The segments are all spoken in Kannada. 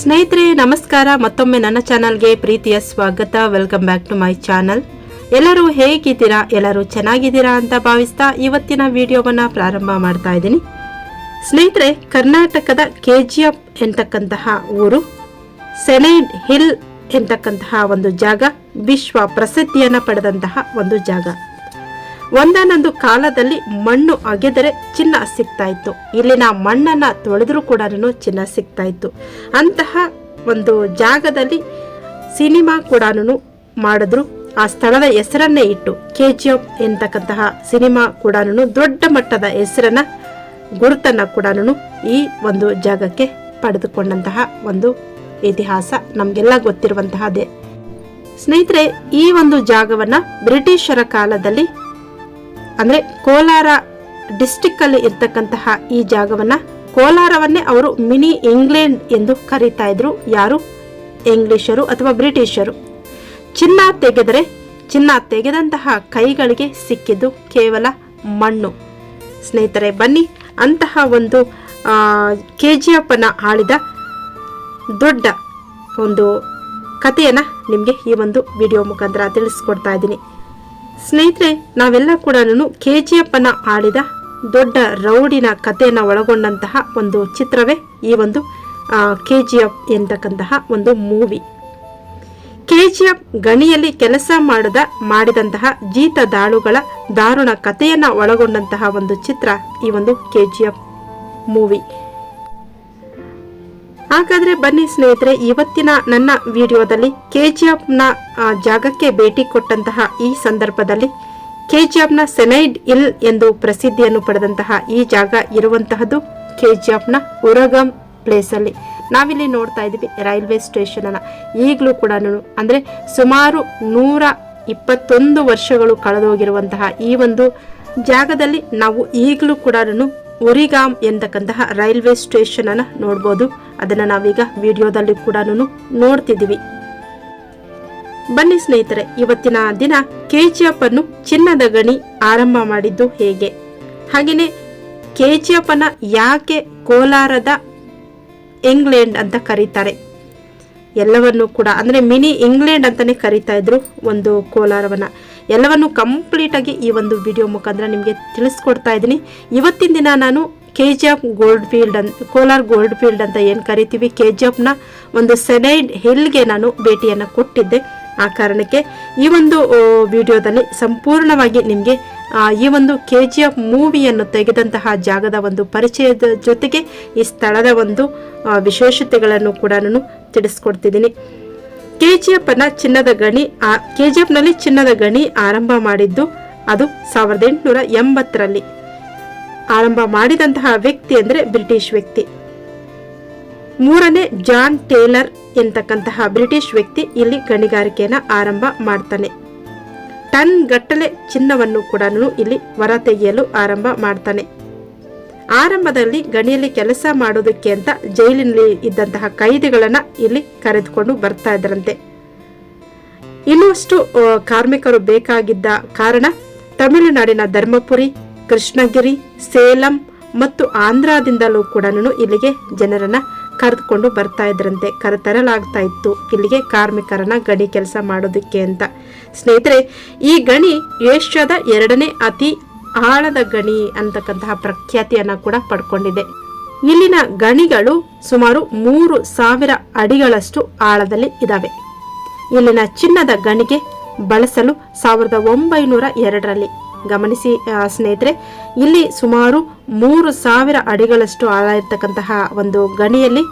ಸ್ನೇಹಿತರೆ, ನಮಸ್ಕಾರ. ಮತ್ತೊಮ್ಮೆ ನನ್ನ ಚಾನಲ್ಗೆ ಪ್ರೀತಿಯ ಸ್ವಾಗತ. Welcome back to my channel ಎಲ್ಲರೂ ಹೇಗಿದ್ದೀರಾ? ಎಲ್ಲರೂ ಚೆನ್ನಾಗಿದ್ದೀರಾ ಅಂತ ಭಾವಿಸ್ತಾ ಇವತ್ತಿನ ವಿಡಿಯೋವನ್ನು ಪ್ರಾರಂಭ ಮಾಡ್ತಾ ಇದ್ದೀನಿ. ಸ್ನೇಹಿತರೆ, ಕರ್ನಾಟಕದ ಕೆ ಜಿ ಎಫ್ ಎಂತಕ್ಕಂತಹ ಊರು ಸೆನೈಡ್ ಹಿಲ್ ಎಂತಕ್ಕಂತಹ ಒಂದು ಜಾಗ, ವಿಶ್ವ ಪ್ರಸಿದ್ಧಿಯನ್ನು ಪಡೆದಂತಹ ಒಂದು ಜಾಗ. ಒಂದಾನೊಂದು ಕಾಲದಲ್ಲಿ ಮಣ್ಣು ಅಗೆದರೆ ಚಿನ್ನ ಸಿಗ್ತಾ ಇತ್ತು ಇಲ್ಲಿನ ಮಣ್ಣನ್ನ ತೊಳೆದ್ರು ಕೂಡ ಚಿನ್ನ ಸಿಗ್ತಾ ಇತ್ತು ಅಂತಹ ಒಂದು ಜಾಗದಲ್ಲಿ ಸಿನಿಮಾ ಕೂಡ ಮಾಡಿದ್ರು. ಆ ಸ್ಥಳದ ಹೆಸರನ್ನೇ ಇಟ್ಟು ಕೆ ಜಿ ಎಫ್ ಎಂತಕ್ಕಂತಹ ಸಿನಿಮಾ ಕೂಡ ದೊಡ್ಡ ಮಟ್ಟದ ಹೆಸರನ್ನ, ಗುರುತನ್ನ ಕೂಡ ಈ ಒಂದು ಜಾಗಕ್ಕೆ ಪಡೆದುಕೊಂಡಂತಹ ಒಂದು ಇತಿಹಾಸ ನಮಗೆಲ್ಲ ಗೊತ್ತಿರುವಂತಹದೇ ಸ್ನೇಹಿತರೆ, ಈ ಒಂದು ಜಾಗವನ್ನ ಬ್ರಿಟಿಷರ ಕಾಲದಲ್ಲಿ ಅಂದ್ರೆ ಕೋಲಾರ ಡಿಸ್ಟಿಕ್ ಅಲ್ಲಿ ಇರ್ತಕ್ಕಂತಹ ಈ ಜಾಗವನ್ನ ಕೋಲಾರವನ್ನೇ ಅವರು ಮಿನಿ ಇಂಗ್ಲೆಂಡ್ ಎಂದು ಕರೀತಾ ಇದ್ರು. ಯಾರು? ಇಂಗ್ಲಿಷರು ಅಥವಾ ಬ್ರಿಟಿಷರು. ಚಿನ್ನ ತೆಗೆದರೆ ಚಿನ್ನ ತೆಗೆದಂತಹ ಕೈಗಳಿಗೆ ಸಿಕ್ಕಿದ್ದು ಕೇವಲ ಮಣ್ಣು. ಸ್ನೇಹಿತರೆ, ಬನ್ನಿ ಅಂತಹ ಒಂದು ಕೆ ಜಿ ಎಫ್ನ ಆಳಿದ ದೊಡ್ಡ ಒಂದು ಕಥೆಯನ್ನು ನಿಮಗೆ ಈ ಒಂದು ವಿಡಿಯೋ ಮುಖಾಂತರ ತಿಳಿಸ್ಕೊಡ್ತಾ ಇದ್ದೀನಿ. ಸ್ನೇಹಿತರೆ, ನಾವೆಲ್ಲ ಕೂಡ ಕೆ ಜಿ ಎಫ್ನ ಆಡಿದ ದೊಡ್ಡ ರೌಡಿನ ಕಥೆಯನ್ನು ಒಳಗೊಂಡಂತಹ ಒಂದು ಚಿತ್ರವೇ ಈ ಒಂದು ಕೆ ಜಿ ಎಫ್ ಎಂತಕ್ಕಂತಹ ಒಂದು ಮೂವಿ. ಕೆ ಜಿ ಎಫ್ ಗಣಿಯಲ್ಲಿ ಕೆಲಸ ಮಾಡದ, ಮಾಡಿದಂತಹ ಜೀತ ದಾಳುಗಳ ದಾರುಣ ಕಥೆಯನ್ನು ಒಳಗೊಂಡಂತಹ ಒಂದು ಚಿತ್ರ ಈ ಒಂದು ಕೆ ಜಿ ಮೂವಿ. ಹಾಗಾದ್ರೆ ಬನ್ನಿ ಸ್ನೇಹಿತರೆ, ಇವತ್ತಿನ ನನ್ನ ವಿಡಿಯೋದಲ್ಲಿ ಕೆ ಜಿ ಎಫ್ನ ಜಾಗಕ್ಕೆ ಭೇಟಿ ಕೊಟ್ಟಂತಹ ಈ ಸಂದರ್ಭದಲ್ಲಿ ಕೆ ಜಿ ಎಫ್ನ ಸೆನೈಡ್ ಇಲ್ ಎಂದು ಪ್ರಸಿದ್ಧಿಯನ್ನು ಪಡೆದಂತಹ ಈ ಜಾಗ ಇರುವಂತಹದ್ದು ಕೆ ಜಿ ಎಫ್ನ ಉರಗಂ ಪ್ಲೇಸಲ್ಲಿ. ನಾವಿಲ್ಲಿ ನೋಡ್ತಾ ಇದ್ದೀವಿ ರೈಲ್ವೆ ಸ್ಟೇಷನ್ ಅನ್ನ ಈಗಲೂ ಕೂಡ ಅಂದ್ರೆ ಸುಮಾರು ನೂರ ಇಪ್ಪತ್ತೊಂದು ವರ್ಷಗಳು ಕಳೆದೋಗಿರುವಂತಹ ಈ ಒಂದು ಜಾಗದಲ್ಲಿ ನಾವು ಈಗಲೂ ಕೂಡ ಉರಿಗಾಮ್ ಎಂತಕ್ಕಂತಹ ರೈಲ್ವೆ ಸ್ಟೇಷನ್ ಅನ್ನ ನೋಡ್ಬೋದು. ಅದನ್ನ ನಾವೀಗ ವಿಡಿಯೋದಲ್ಲಿ ಕೂಡ ನೋಡ್ತಿದ್ದೀವಿ. ಬನ್ನಿ ಸ್ನೇಹಿತರೆ, ಇವತ್ತಿನ ದಿನ ಕೆಜಿಎಫ್ ಅನ್ನು ಚಿನ್ನದ ಗಣಿ ಆರಂಭ ಮಾಡಿದ್ದು ಹೇಗೆ? ಹಾಗೆಯೇ ಕೆಜಿಎಫ್ ಅನ್ನ ಯಾಕೆ ಕೋಲಾರದ ಇಂಗ್ಲೆಂಡ್ ಅಂತ ಕರೀತಾರೆ? ಎಲ್ಲವನ್ನು ಕೂಡ, ಅಂದರೆ ಮಿನಿ ಇಂಗ್ಲೆಂಡ್ ಅಂತಲೇ ಕರಿತಾ ಇದ್ರು ಒಂದು ಕೋಲಾರವನ್ನು. ಎಲ್ಲವನ್ನು ಕಂಪ್ಲೀಟಾಗಿ ಈ ಒಂದು ವಿಡಿಯೋ ಮುಖಾಂತರ ನಿಮಗೆ ತಿಳಿಸ್ಕೊಡ್ತಾ ಇದ್ದೀನಿ. ಇವತ್ತಿನ ದಿನ ನಾನು K G F gold field ಅಂತ ಕೋಲಾರ್ ಗೋಲ್ಡ್ ಫೀಲ್ಡ್ ಅಂತ ಏನು ಕರಿತೀವಿ ಕೆ ಜಿ ಎಫ್ನ ಒಂದು ಸೆನೈಡ್ ಹಿಲ್ಗೆ ನಾನು ಭೇಟಿಯನ್ನು ಕೊಟ್ಟಿದ್ದೆ. ಆ ಕಾರಣಕ್ಕೆ ಈ ಒಂದು ವಿಡಿಯೋದಲ್ಲಿ ಸಂಪೂರ್ಣವಾಗಿ ನಿಮಗೆ ಈ ಒಂದು ಕೆ ಜಿ ಎಫ್ ಮೂವಿಯನ್ನು ತೆಗೆದಂತಹ ಜಾಗದ ಒಂದು ಪರಿಚಯದ ಜೊತೆಗೆ ಈ ಸ್ಥಳದ ಒಂದು ವಿಶೇಷತೆಗಳನ್ನು ಕೂಡ ನಾನು ತಿಳಿಸ್ಕೊಡ್ತಿದ್ದೀನಿ. ಕೆ ಜಿ ಅನ್ನ ಚಿನ್ನದ ಗಣಿ ಕೆ ಜಿ ಎಫ್ನಲ್ಲಿ ಚಿನ್ನದ ಗಣಿ ಆರಂಭ ಮಾಡಿದ್ದು ಅದು ಸಾವಿರದ ಎಂಟುನೂರ ಎಂಬತ್ತರಲ್ಲಿ. ಆರಂಭ ಮಾಡಿದಂತಹ ವ್ಯಕ್ತಿ ಅಂದರೆ ಬ್ರಿಟಿಷ್ ವ್ಯಕ್ತಿ. ಮೂರನೇ ಜಾನ್ ಟೇಲರ್ ಎಂತಕ್ಕಂತಹ ಬ್ರಿಟಿಷ್ ವ್ಯಕ್ತಿ ಇಲ್ಲಿ ಗಣಿಗಾರಿಕೆಯನ್ನು ಆರಂಭ ಮಾಡ್ತಾನೆ. ಟನ್ ಗಟ್ಟಲೆ ಚಿನ್ನವನ್ನು ಕೂಡ ಇಲ್ಲಿ ಹೊರ ತೆಗೆಯಲು ಆರಂಭ ಮಾಡ್ತಾನೆ. ಆರಂಭದಲ್ಲಿ ಗಣಿಯಲ್ಲಿ ಕೆಲಸ ಮಾಡೋದಕ್ಕೆ ಅಂತ ಜೈಲಿನಲ್ಲಿ ಇದ್ದಂತಹ ಕೈದಿಗಳನ್ನ ಇಲ್ಲಿ ಕರೆದುಕೊಂಡು ಬರ್ತಾ ಇದ್ರಂತೆ ಇನ್ನಷ್ಟು ಕಾರ್ಮಿಕರು ಬೇಕಾಗಿದ್ದ ಕಾರಣ ತಮಿಳುನಾಡಿನ ಧರ್ಮಪುರಿ, ಕೃಷ್ಣಗಿರಿ, ಸೇಲಂ ಮತ್ತು ಆಂಧ್ರದಿಂದಲೂ ಕೂಡ ಇಲ್ಲಿಗೆ ಜನರನ್ನ ಕರೆದುಕೊಂಡು ಬರ್ತಾ ಇದ್ರಂತೆ ಕರೆತರಲಾಗ್ತಾ ಇತ್ತು. ಇಲ್ಲಿಗೆ ಕಾರ್ಮಿಕರನ್ನ ಗಣಿ ಕೆಲಸ ಮಾಡೋದಕ್ಕೆ ಅಂತ. ಸ್ನೇಹಿತರೆ, ಈ ಗಣಿ ಏಷ್ಯಾದ ಎರಡನೇ ಅತಿ ಆಳದ ಗಣಿ ಅಂತಕ್ಕಂತಹ ಪ್ರಖ್ಯಾತಿಯನ್ನ ಕೂಡ ಪಡ್ಕೊಂಡಿದೆ. ಇಲ್ಲಿನ ಗಣಿಗಳು ಸುಮಾರು ಮೂರು ಸಾವಿರ ಅಡಿಗಳಷ್ಟು ಆಳದಲ್ಲಿ ಇದ್ದಾವೆ ಇಲ್ಲಿನ ಚಿನ್ನದ ಗಣಿಗೆ ಬಳಸಲು ಸಾವಿರದ ಒಂಬೈನೂರ ಎರಡರಲ್ಲಿ. ಗಮನಿಸಿ ಸ್ನೇಹಿತರೆ, ಇಲ್ಲಿ ಸುಮಾರು ಮೂರು ಸಾವಿರ ಅಡಿಗಳಷ್ಟು ಆಳ ಇರತಕ್ಕಂತಹ ಒಂದು ಗಣಿಯಲ್ಲಿ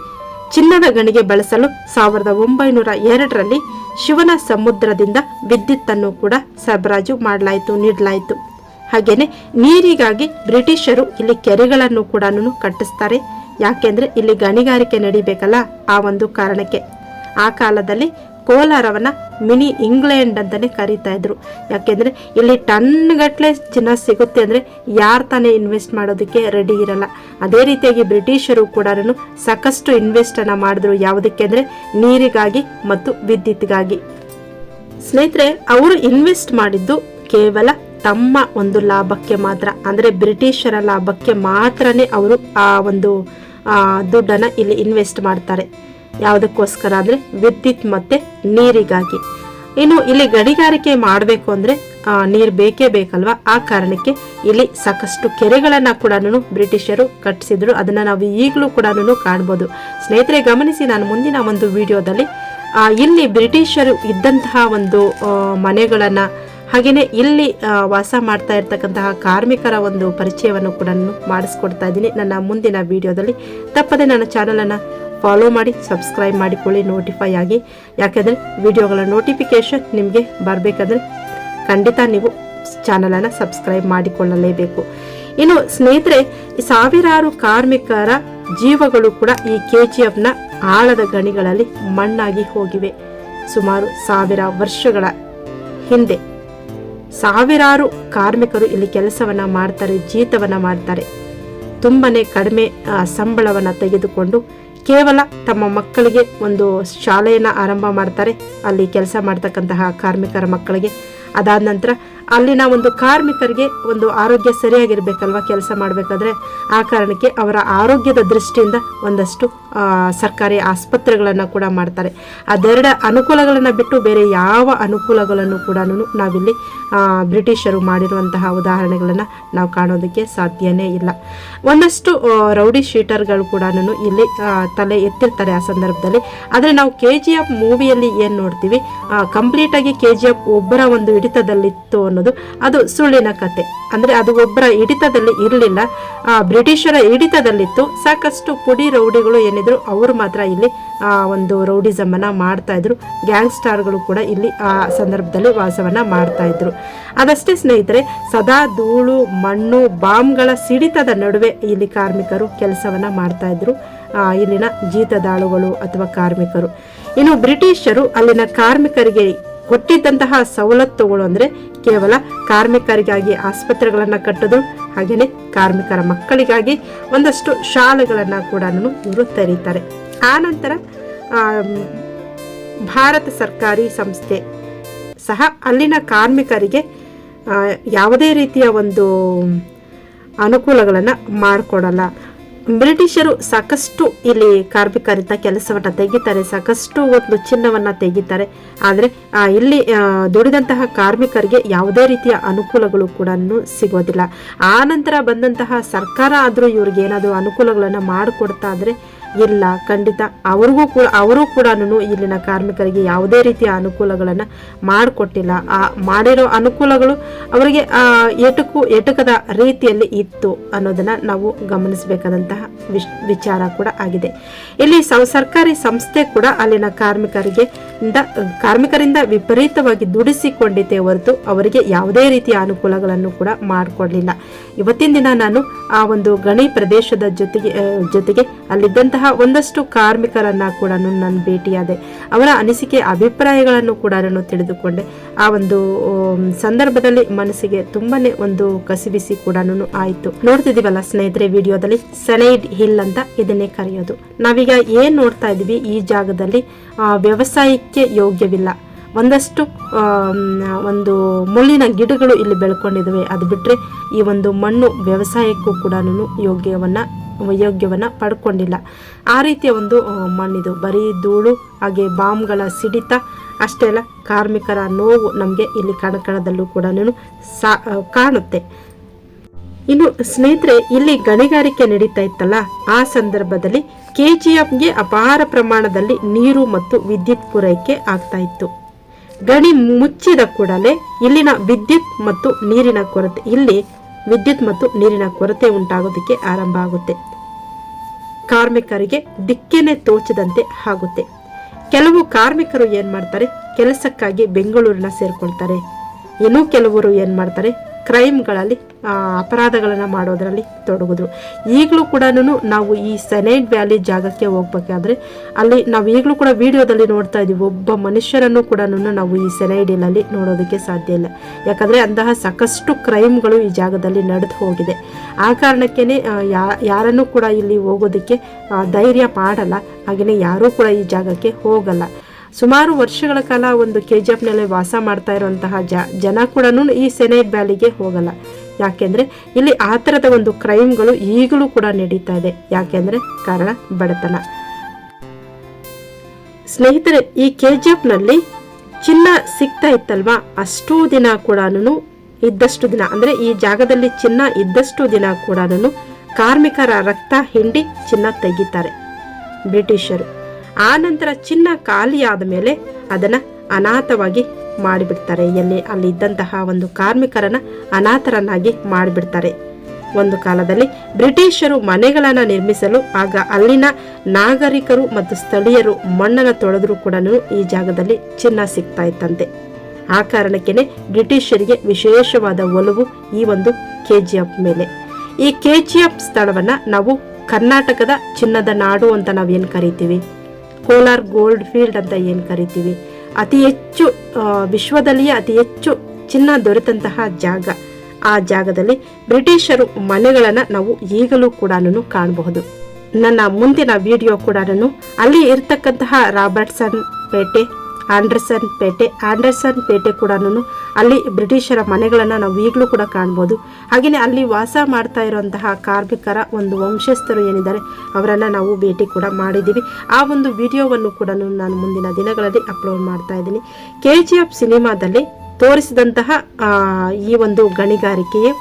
ಚಿನ್ನದ ಗಣಿಗೆ ಬಳಸಲು ಸಾವಿರದ ಒಂಬೈನೂರ ಎರಡರಲ್ಲಿ ಶಿವನ ಸಮುದ್ರದಿಂದ ವಿದ್ಯುತ್ತನ್ನು ಕೂಡ ಸರಬರಾಜು ಮಾಡಲಾಯಿತು, ನೀಡಲಾಯಿತು. ಹಾಗೇನೆ ನೀರಿಗಾಗಿ ಬ್ರಿಟಿಷರು ಇಲ್ಲಿ ಕೆರೆಗಳನ್ನು ಕೂಡ ಕಟ್ಟಿಸ್ತಾರೆ. ಯಾಕೆಂದ್ರೆ ಇಲ್ಲಿ ಗಣಿಗಾರಿಕೆ ನಡಿಬೇಕಲ್ಲ ಆ ಒಂದು ಕಾರಣಕ್ಕೆ. ಆ ಕಾಲದಲ್ಲಿ ಕೋಲಾರವನ್ನ ಮಿನಿ ಇಂಗ್ಲೆಂಡ್ ಅಂತಾನೆ ಕರೀತಾ ಇದ್ರು. ಯಾಕೆಂದ್ರೆ ಇಲ್ಲಿ ಟನ್ ಗಟ್ಟಲೆ ಚಿನ್ನ ಸಿಗುತ್ತೆ ಅಂದ್ರೆ ಯಾರು ತಾನೇ ಇನ್ವೆಸ್ಟ್ ಮಾಡೋದಕ್ಕೆ ರೆಡಿ ಇರಲ್ಲ. ಅದೇ ರೀತಿಯಾಗಿ ಬ್ರಿಟಿಷರು ಕೂಡ ಸಾಕಷ್ಟು ಇನ್ವೆಸ್ಟ್ ಅನ್ನ ಮಾಡಿದ್ರು. ಯಾವುದಕ್ಕೆ ಅಂದ್ರೆ ನೀರಿಗಾಗಿ ಮತ್ತು ವಿದ್ಯುತ್ಗಾಗಿ. ಸ್ನೇಹಿತರೆ, ಅವರು ಇನ್ವೆಸ್ಟ್ ಮಾಡಿದ್ದು ಕೇವಲ ತಮ್ಮ ಒಂದು ಲಾಭಕ್ಕೆ ಮಾತ್ರ, ಅಂದ್ರೆ ಬ್ರಿಟಿಷರ ಲಾಭಕ್ಕೆ ಮಾತ್ರನೇ ಅವರು ಆ ಒಂದು ದುಡ್ಡನ್ನ ಇಲ್ಲಿ ಇನ್ವೆಸ್ಟ್ ಮಾಡ್ತಾರೆ. ಯಾವುದಕ್ಕೋಸ್ಕರ ಅಂದರೆ ವಿದ್ಯುತ್ ಮತ್ತು ನೀರಿಗಾಗಿ. ಇನ್ನು ಇಲ್ಲಿ ಗಣಿಗಾರಿಕೆ ಮಾಡಬೇಕು ಅಂದರೆ ನೀರು ಬೇಕೇ ಬೇಕಲ್ವಾ? ಆ ಕಾರಣಕ್ಕೆ ಇಲ್ಲಿ ಸಾಕಷ್ಟು ಕೆರೆಗಳನ್ನು ಕೂಡ ಬ್ರಿಟಿಷರು ಕಟ್ಟಿಸಿದ್ರು. ಅದನ್ನು ನಾವು ಈಗಲೂ ಕೂಡ ಕಾಣ್ಬೋದು. ಸ್ನೇಹಿತರೆ, ಗಮನಿಸಿ ನಾನು ಮುಂದಿನ ಒಂದು ವಿಡಿಯೋದಲ್ಲಿ ಇಲ್ಲಿ ಬ್ರಿಟಿಷರು ಇದ್ದಂತಹ ಒಂದು ಮನೆಗಳನ್ನು ಹಾಗೆಯೇ ಇಲ್ಲಿ ವಾಸ ಮಾಡ್ತಾ ಇರ್ತಕ್ಕಂತಹ ಕಾರ್ಮಿಕರ ಒಂದು ಪರಿಚಯವನ್ನು ಕೂಡ ಮಾಡಿಸ್ಕೊಡ್ತಾ ಇದ್ದೀನಿ. ನನ್ನ ಮುಂದಿನ ವಿಡಿಯೋದಲ್ಲಿ ತಪ್ಪದೆ ನನ್ನ ಚಾನಲನ್ನು ಫಾಲೋ ಮಾಡಿ ಸಬ್ಸ್ಕ್ರೈಬ್ ಮಾಡಿಕೊಳ್ಳಿ ನೋಟಿಫೈ ಆಗಿ. ಯಾಕೆಂದರೆ ವಿಡಿಯೋಗಳ ನೋಟಿಫಿಕೇಶನ್ ನಿಮಗೆ ಬರಬೇಕಂದ್ರೆ ಖಂಡಿತ ನೀವು ಚಾನಲನ್ನು ಸಬ್ಸ್ಕ್ರೈಬ್ ಮಾಡಿಕೊಳ್ಳಲೇಬೇಕು. ಇನ್ನು ಸ್ನೇಹಿತರೆ ಸಾವಿರಾರು ಕಾರ್ಮಿಕರ ಜೀವಗಳು ಕೂಡ ಈ ಕೆ ಜಿ ಎಫ್ನ ಆಳದ ಗಣಿಗಳಲ್ಲಿ ಮಣ್ಣಾಗಿ ಹೋಗಿವೆ. ಸುಮಾರು ಸಾವಿರ ವರ್ಷಗಳ ಹಿಂದೆ. ಸಾವಿರಾರು ಕಾರ್ಮಿಕರು ಇಲ್ಲಿ ಕೆಲಸವನ್ನ ಮಾಡ್ತಾರೆ, ಜೀತವನ್ನು ಮಾಡ್ತಾರೆ. ತುಂಬನೇ ಕಡಿಮೆ ಸಂಬಳವನ್ನ ತೆಗೆದುಕೊಂಡು ಕೇವಲ ತಮ್ಮ ಮಕ್ಕಳಿಗೆ ಒಂದು ಶಾಲೆಯನ್ನು ಆರಂಭ ಮಾಡ್ತಾರೆ. ಅಲ್ಲಿ ಕೆಲಸ ಮಾಡ್ತಕ್ಕಂತಹ ಕಾರ್ಮಿಕರ ಮಕ್ಕಳಿಗೆ ಅದಾದ ನಂತರ ಅಲ್ಲಿನ ಒಂದು ಕಾರ್ಮಿಕರಿಗೆ ಒಂದು ಆರೋಗ್ಯ ಸರಿಯಾಗಿರ್ಬೇಕಲ್ವಾ ಕೆಲಸ ಮಾಡಬೇಕಾದ್ರೆ? ಆ ಕಾರಣಕ್ಕೆ ಅವರ ಆರೋಗ್ಯದ ದೃಷ್ಟಿಯಿಂದ ಒಂದಷ್ಟು ಸರ್ಕಾರಿ ಆಸ್ಪತ್ರೆಗಳನ್ನು ಕೂಡ ಮಾಡ್ತಾರೆ. ಅದೆರಡ ಅನುಕೂಲಗಳನ್ನು ಬಿಟ್ಟು ಬೇರೆ ಯಾವ ಅನುಕೂಲಗಳನ್ನು ಕೂಡ ನಾವಿಲ್ಲಿ ಬ್ರಿಟಿಷರು ಮಾಡಿರುವಂತಹ ಉದಾಹರಣೆಗಳನ್ನು ನಾವು ಕಾಣೋದಕ್ಕೆ ಸಾಧ್ಯನೇ ಇಲ್ಲ. ಒಂದಷ್ಟು ರೌಡಿ ಶೀಟರ್ಗಳು ಕೂಡ ಇಲ್ಲಿ ತಲೆ ಎತ್ತಿರ್ತಾರೆ ಆ ಸಂದರ್ಭದಲ್ಲಿ. ಆದರೆ ನಾವು ಕೆ ಜಿ ಎಫ್ ಮೂವಿಯಲ್ಲಿ ಏನು ನೋಡ್ತೀವಿ? ಕಂಪ್ಲೀಟಾಗಿ ಕೆ ಜಿ ಎಫ್ ಒಬ್ಬರ ಒಂದು ಹಿಡಿತದಲ್ಲಿತ್ತು ಅನ್ನೋದು ಅದು ಸುಳ್ಳಿನ ಕತೆ. ಅಂದರೆ ಅದು ಒಬ್ಬರ ಹಿಡಿತದಲ್ಲಿ ಇರಲಿಲ್ಲ. ಬ್ರಿಟಿಷರ ಹಿಡಿತದಲ್ಲಿತ್ತು. ಸಾಕಷ್ಟು ಪುಡಿ ರೌಡಿಗಳು ಏನಿದ್ರು ಅವರು ಮಾತ್ರ ಇಲ್ಲಿ ಆ, ಒಂದು ರೌಡಿಸಮನ್ನು ಮಾಡ್ತಾ ಇದ್ರು. ಗ್ಯಾಂಗ್ ಸ್ಟಾರ್ಗಳು ಕೂಡ ಇಲ್ಲಿ ಆ ಸಂದರ್ಭದಲ್ಲಿ ವಾಸವನ್ನ ಮಾಡ್ತಾ ಇದ್ರು. ಅದಷ್ಟೇ ಸ್ನೇಹಿತರೆ ಸದಾ ಧೂಳು ಮಣ್ಣು ಬಾಂಬ್ಗಳ ಸಿಡಿತದ ನಡುವೆ ಇಲ್ಲಿ ಕಾರ್ಮಿಕರು ಕೆಲಸವನ್ನ ಮಾಡ್ತಾ ಇದ್ರು. ಆ, ಇಲ್ಲಿನ ಜೀತದಾಳುಗಳು ಅಥವಾ ಕಾರ್ಮಿಕರು. ಇನ್ನು ಬ್ರಿಟಿಷರು ಅಲ್ಲಿನ ಕಾರ್ಮಿಕರಿಗೆ ಕೊಟ್ಟಿದ್ದಂತಹ ಸವಲತ್ತುಗಳು ಅಂದರೆ ಕೇವಲ ಕಾರ್ಮಿಕರಿಗಾಗಿ ಆಸ್ಪತ್ರೆಗಳನ್ನು ಕಟ್ಟೋದು ಹಾಗೆಯೇ ಕಾರ್ಮಿಕರ ಮಕ್ಕಳಿಗಾಗಿ ಒಂದಷ್ಟು ಶಾಲೆಗಳನ್ನು ಕೂಡ ಇವರು ತೆರೀತಾರೆ. ಆನಂತರ ನಂತರ ಭಾರತ ಸರ್ಕಾರಿ ಸಂಸ್ಥೆ ಸಹ ಅಲ್ಲಿನ ಕಾರ್ಮಿಕರಿಗೆ ಯಾವುದೇ ರೀತಿಯ ಒಂದು ಅನುಕೂಲಗಳನ್ನು ಮಾಡಿಕೊಡಲ್ಲ. ಬ್ರಿಟಿಷರು ಸಾಕಷ್ಟು ಇಲ್ಲಿ ಕಾರ್ಮಿಕರಿಂದ ಕೆಲಸವನ್ನು ತೆಗಿತಾರೆ, ಸಾಕಷ್ಟು ಒಂದು ಚಿನ್ನವನ್ನು ತೆಗಿತಾರೆ. ಆದರೆ ಇಲ್ಲಿ ದುಡಿದಂತಹ ಕಾರ್ಮಿಕರಿಗೆ ಯಾವುದೇ ರೀತಿಯ ಅನುಕೂಲಗಳು ಕೂಡ ಸಿಗೋದಿಲ್ಲ. ಆ ನಂತರ ಬಂದಂತಹ ಸರ್ಕಾರ ಆದರೂ ಇವ್ರಿಗೆ ಏನಾದರೂ ಅನುಕೂಲಗಳನ್ನು ಮಾಡಿಕೊಡ್ತಾ ಅಂದರೆ ಇಲ್ಲ, ಖಂಡಿತ. ಅವ್ರಿಗೂ ಕೂಡ, ಅವರು ಕೂಡ ಇಲ್ಲಿನ ಕಾರ್ಮಿಕರಿಗೆ ಯಾವುದೇ ರೀತಿಯ ಅನುಕೂಲಗಳನ್ನು ಮಾಡಿಕೊಟ್ಟಿಲ್ಲ. ಆ, ಮಾಡಿರೋ ಅನುಕೂಲಗಳು ಅವರಿಗೆ ಎಟುಕು ಎಟುಕದ ರೀತಿಯಲ್ಲಿ ಇತ್ತು ಅನ್ನೋದನ್ನ ನಾವು ಗಮನಿಸಬೇಕಾದಂತಹ ವಿಚಾರ ಕೂಡ ಆಗಿದೆ. ಇಲ್ಲಿ ಸರ್ಕಾರಿ ಸಂಸ್ಥೆ ಕೂಡ ಅಲ್ಲಿನ ಕಾರ್ಮಿಕರಿಗೆ ಕಾರ್ಮಿಕರಿಂದ ವಿಪರೀತವಾಗಿ ದುಡಿಸಿಕೊಂಡಿದ್ದೆ ಹೊರತು ಅವರಿಗೆ ಯಾವುದೇ ರೀತಿಯ ಅನುಕೂಲಗಳನ್ನು ಕೂಡ ಮಾಡಿಕೊಡ್ಲಿಲ್ಲ. ಇವತ್ತಿನ ದಿನ ನಾನು ಆ ಒಂದು ಗಣಿ ಪ್ರದೇಶದ ಜೊತೆಗೆ ಜೊತೆಗೆ ಅಲ್ಲಿದ್ದಂತಹ ಒಂದಷ್ಟು ಕಾರ್ಮಿಕರನ್ನ ಕೂಡ ನಾನು ಭೇಟಿಯಾದೆ. ಅವರ ಅನಿಸಿಕೆ, ಅಭಿಪ್ರಾಯಗಳನ್ನು ಕೂಡ ನಾನು ತಿಳಿದುಕೊಂಡೆ. ಆ ಒಂದು ಸಂದರ್ಭದಲ್ಲಿ ಮನಸ್ಸಿಗೆ ತುಂಬಾನೇ ಒಂದು ಕಸಿಬಿಸಿ ಕೂಡ ಆಯಿತು. ನೋಡ್ತಿದೀವಲ್ಲ ಸ್ನೇಹಿತರೆ, ವಿಡಿಯೋದಲ್ಲಿ ಸೆನೈಡ್ ಹಿಲ್ ಅಂತ ಇದನ್ನೇ ಕರೆಯೋದು. ನಾವೀಗ ಏನ್ ನೋಡ್ತಾ ಇದೀವಿ ಈ ಜಾಗದಲ್ಲಿ ವ್ಯವಸಾಯಕ್ಕೆ ಯೋಗ್ಯವಿಲ್ಲ. ಒಂದಷ್ಟು ಒಂದು ಮುಳ್ಳಿನ ಗಿಡಗಳು ಇಲ್ಲಿ ಬೆಳ್ಕೊಂಡಿದ್ದಾವೆ. ಅದು ಬಿಟ್ಟರೆ ಈ ಒಂದು ಮಣ್ಣು ವ್ಯವಸಾಯಕ್ಕೂ ಕೂಡ ಯೋಗ್ಯವನ್ನ ಯೋಗ್ಯವನ್ನ ಪಡ್ಕೊಂಡಿಲ್ಲ. ಆ ರೀತಿಯ ಒಂದು ಮಣ್ಣಿದು, ಬರೀ ಧೂಳು, ಹಾಗೆ ಬಾಂಬ್ಗಳ ಸಿಡಿತ, ಅಷ್ಟೇ ಅಲ್ಲ, ಕಾರ್ಮಿಕರ ನೋವು ನಮಗೆ ಇಲ್ಲಿ ಕಣಕಣದಲ್ಲೂ ಕೂಡ ಸಾ ಕಾಣುತ್ತೆ. ಇನ್ನು ಸ್ನೇಹಿತರೆ, ಇಲ್ಲಿ ಗಣಿಗಾರಿಕೆ ನಡೀತಾ ಇತ್ತಲ್ಲ, ಆ ಸಂದರ್ಭದಲ್ಲಿ ಕೆ ಜಿ ಎಫ್ಗೆ ಅಪಾರ ಪ್ರಮಾಣದಲ್ಲಿ ನೀರು ಮತ್ತು ವಿದ್ಯುತ್ ಪೂರೈಕೆ ಆಗ್ತಾ ಇತ್ತು. ಗಣಿ ಮುಚ್ಚಿದ ಕೂಡಲೇ ಇಲ್ಲಿನ ವಿದ್ಯುತ್ ಮತ್ತು ನೀರಿನ ಕೊರತೆ, ಇಲ್ಲಿ ವಿದ್ಯುತ್ ಮತ್ತು ನೀರಿನ ಕೊರತೆ ಉಂಟಾಗೋದಕ್ಕೆ ಆರಂಭ ಆಗುತ್ತೆ. ಕಾರ್ಮಿಕರಿಗೆ ದಿಕ್ಕೇನೆ ತೋಚದಂತೆ ಆಗುತ್ತೆ. ಕೆಲವು ಕಾರ್ಮಿಕರು ಏನ್ ಮಾಡ್ತಾರೆ ಕೆಲಸಕ್ಕಾಗಿ ಬೆಂಗಳೂರಿನ ಸೇರ್ಕೊಳ್ತಾರೆ. ಇನ್ನು ಕೆಲವರು ಏನು ಮಾಡ್ತಾರೆ ಕ್ರೈಮ್ಗಳಲ್ಲಿ ಅಪರಾಧಗಳನ್ನು ಮಾಡೋದರಲ್ಲಿ ತೊಡಗಿದ್ರು. ಈಗಲೂ ಕೂಡ ನಾವು ಈ ಸೆನೈಟ್ ವ್ಯಾಲಿ ಜಾಗಕ್ಕೆ ಹೋಗ್ಬೇಕಾದ್ರೆ, ಅಲ್ಲಿ ನಾವು ಈಗಲೂ ಕೂಡ ವಿಡಿಯೋದಲ್ಲಿ ನೋಡ್ತಾ ಇದ್ದೀವಿ ಒಬ್ಬ ಮನುಷ್ಯರನ್ನು ಕೂಡ ನಾವು ಈ ಸೆನೈಡಿಲಲ್ಲಿ ನೋಡೋದಕ್ಕೆ ಸಾಧ್ಯ ಇಲ್ಲ. ಯಾಕಂದರೆ ಅಂತಹ ಸಾಕಷ್ಟು ಕ್ರೈಮ್ಗಳು ಈ ಜಾಗದಲ್ಲಿ ನಡೆದು ಹೋಗಿದೆ. ಆ ಕಾರಣಕ್ಕೇ ಯಾರನ್ನು ಕೂಡ ಇಲ್ಲಿ ಹೋಗೋದಕ್ಕೆ ಧೈರ್ಯ ಮಾಡಲ್ಲ. ಹಾಗೆಯೇ ಯಾರೂ ಕೂಡ ಈ ಜಾಗಕ್ಕೆ ಹೋಗಲ್ಲ. ಸುಮಾರು ವರ್ಷಗಳ ಕಾಲ ಒಂದು ಕೆ ಜಿ ಎಫ್ನಲ್ಲಿ ವಾಸ ಮಾಡ್ತಾ ಇರುವಂತಹ ಜ, ಜನ ಕೂಡ ಈ ಸೆನೈಟ್ ವ್ಯಾಲಿಗೆ ಹೋಗಲ್ಲ. ಯಾಕೆಂದ್ರೆ ಇಲ್ಲಿ ಆ ಥರದ ಒಂದು ಕ್ರೈಮ್ಗಳು ಈಗಲೂ ಕೂಡ ನಡೀತಾ ಇದೆ. ಯಾಕೆಂದ್ರೆ ಕಾರಣ ಬಡತನ. ಸ್ನೇಹಿತರೆ, ಈ ಕೆ ಜಿ ಎಫ್ನಲ್ಲಿ ಚಿನ್ನ ಸಿಗ್ತಾ ಇತ್ತಲ್ವಾ? ಅಷ್ಟೂ ದಿನ ಕೂಡ ಇದ್ದಷ್ಟು ದಿನ, ಅಂದರೆ ಈ ಜಾಗದಲ್ಲಿ ಚಿನ್ನ ಇದ್ದಷ್ಟು ದಿನ ಕೂಡ ಕಾರ್ಮಿಕರ ರಕ್ತ ಹಿಂಡಿ ಚಿನ್ನ ತೆಗಿತಾರೆ. ಬ್ರಿಟಿಷರು. ಆ ನಂತರ ಚಿನ್ನ ಖಾಲಿಯಾದ ಮೇಲೆ ಅದನ್ನು ಅನಾಥವಾಗಿ ಮಾಡಿಬಿಡ್ತಾರೆ. ಎಲ್ಲಿ? ಅಲ್ಲಿ ಇದ್ದಂತಹ ಒಂದು ಕಾರ್ಮಿಕರನ್ನ ಅನಾಥರನ್ನಾಗಿ ಮಾಡಿಬಿಡ್ತಾರೆ. ಒಂದು ಕಾಲದಲ್ಲಿ ಬ್ರಿಟಿಷರು ಮನೆಗಳನ್ನು ನಿರ್ಮಿಸಲು, ಆಗ ಅಲ್ಲಿನ ನಾಗರಿಕರು ಮತ್ತು ಸ್ಥಳೀಯರು ಮಣ್ಣನ್ನು ತೊಳೆದರೂ ಕೂಡ ಈ ಜಾಗದಲ್ಲಿ ಚಿನ್ನ ಸಿಗ್ತಾ ಇತ್ತಂತೆ. ಆ ಕಾರಣಕ್ಕೇನೆ ಬ್ರಿಟಿಷರಿಗೆ ವಿಶೇಷವಾದ ಒಲವು ಈ ಒಂದು ಕೆ ಜಿ ಎಫ್ ಮೇಲೆ. ಈ ಕೆ ಜಿ ಎಫ್ ಸ್ಥಳವನ್ನು ನಾವು ಕರ್ನಾಟಕದ ಚಿನ್ನದ ನಾಡು ಅಂತ ನಾವೇನು ಕರಿತೀವಿ? ಕೋಲಾರ್ ಗೋಲ್ಡ್ ಫೀಲ್ಡ್ ಅಂತ ಏನು ಕರಿತೀವಿ? ಅತಿ ಹೆಚ್ಚು ವಿಶ್ವದಲ್ಲಿಯೇ ಅತಿ ಹೆಚ್ಚು ಚಿನ್ನ ದೊರೆತಂತಹ ಜಾಗ. ಆ ಜಾಗದಲ್ಲಿ ಬ್ರಿಟಿಷರು ಮನೆಗಳನ್ನು ನಾವು ಈಗಲೂ ಕೂಡ ಕಾಣಬಹುದು. ನನ್ನ ಮುಂದಿನ ವಿಡಿಯೋ ಕೂಡ ಅಲ್ಲಿ ಇರ್ತಕ್ಕಂತಹ ರಾಬರ್ಟ್ಸನ್ ಪೇಟೆ ಆಂಡರ್ಸನ್ ಪೇಟೆ ಆಂಡರ್ಸನ್ ಪೇಟೆ ಕೂಡ ಅಲ್ಲಿ ಬ್ರಿಟಿಷರ ಮನೆಗಳನ್ನು ನಾವು ಈಗಲೂ ಕೂಡ ಕಾಣ್ಬೋದು. ಹಾಗೆಯೇ ಅಲ್ಲಿ ವಾಸ ಮಾಡ್ತಾ ಇರುವಂತಹ ಕಾರ್ಮಿಕರ ಒಂದು ವಂಶಸ್ಥರು ಏನಿದ್ದಾರೆ, ಅವರನ್ನು ನಾವು ಭೇಟಿ ಕೂಡ ಮಾಡಿದ್ದೀವಿ. ಆ ಒಂದು ವಿಡಿಯೋವನ್ನು ಕೂಡ ನಾನು ಮುಂದಿನ ದಿನಗಳಲ್ಲಿ ಅಪ್ಲೋಡ್ ಮಾಡ್ತಾ ಇದ್ದೀನಿ. ಕೆ ಜಿ ಎಫ್ ಸಿನಿಮಾದಲ್ಲಿ ತೋರಿಸಿದಂತಹ ಈ ಒಂದು ಗಣಿಗಾರಿಕೆಯು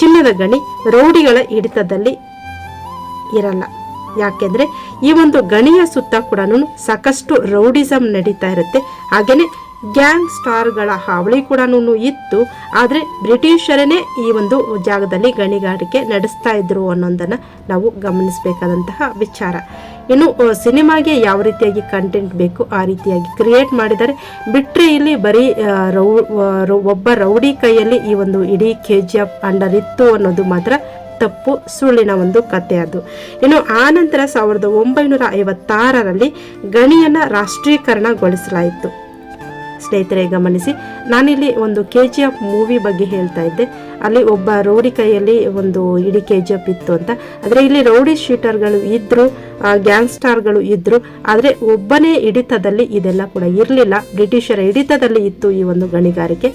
ಚಿನ್ನದ ಗಣಿ, ರೌಡಿಗಳ ಹಿಡಿತದಲ್ಲಿ ಇರಲ್ಲ. ಯಾಕೆಂದ್ರೆ ಈ ಒಂದು ಗಣಿಯ ಸುತ್ತ ಕೂಡ ಸಾಕಷ್ಟು ರೌಡಿಸಮ್ ನಡೀತಾ ಇರುತ್ತೆ. ಹಾಗೇನೆ ಗ್ಯಾಂಗ್ ಸ್ಟಾರ್ಗಳ ಹಾವಳಿ ಕೂಡ ಇತ್ತು, ಆದರೆ ಬ್ರಿಟಿಷರನ್ನೇ ಈ ಒಂದು ಜಾಗದಲ್ಲಿ ಗಣಿಗಾರಿಕೆ ನಡೆಸ್ತಾ ಇದ್ರು ಅನ್ನೋದನ್ನು ನಾವು ಗಮನಿಸಬೇಕಾದಂತಹ ವಿಚಾರ. ಇನ್ನು ಸಿನಿಮಾಗೆ ಯಾವ ರೀತಿಯಾಗಿ ಕಂಟೆಂಟ್ ಬೇಕು, ಆ ರೀತಿಯಾಗಿ ಕ್ರಿಯೇಟ್ ಮಾಡಿದ್ದಾರೆ ಬಿಟ್ಟರೆ ಇಲ್ಲಿ ಬರೀ ರೌ- ಒಬ್ಬ ರೌಡಿ ಕೈಯಲ್ಲಿ ಈ ಒಂದು ಇಡೀ ಕೆ ಜಿ ಎಫ್ ಅಂಡರ್ ಇತ್ತು ಅನ್ನೋದು ಮಾತ್ರ ತಪ್ಪು ಸುಳ್ಳಿನ ಒಂದು ಕತೆ ಅದು. ಇನ್ನು ಆ ನಂತರ ಸಾವಿರದ ಒಂಬೈನೂರ ಐವತ್ತಾರರಲ್ಲಿ ಗಣಿಯನ್ನು ರಾಷ್ಟ್ರೀಕರಣಗೊಳಿಸಲಾಯಿತು. ಸ್ನೇಹಿತರೆ, ಗಮನಿಸಿ, ನಾನಿಲ್ಲಿ ಒಂದು ಕೆ ಜಿ ಎಫ್ ಮೂವಿ ಬಗ್ಗೆ ಹೇಳ್ತಾ ಇದ್ದೆ. ಅಲ್ಲಿ ಒಬ್ಬ ರೌಡಿ ಕೈಯಲ್ಲಿ ಒಂದು ಇಡೀ ಕೆ ಜಿ ಎಫ್ ಇತ್ತು ಅಂತ. ಆದರೆ ಇಲ್ಲಿ ರೌಡಿ ಶೀಟರ್ಗಳು ಇದ್ದರು ಗ್ಯಾಂಗ್ಸ್ಟಾರ್ಗಳು ಇದ್ದರು ಆದರೆ ಒಬ್ಬನೇ ಹಿಡಿತದಲ್ಲಿ ಇದೆಲ್ಲ ಕೂಡ ಇರಲಿಲ್ಲ. ಬ್ರಿಟಿಷರ ಹಿಡಿತದಲ್ಲಿ ಇತ್ತು ಈ ಒಂದು ಗಣಿಗಾರಿಕೆ.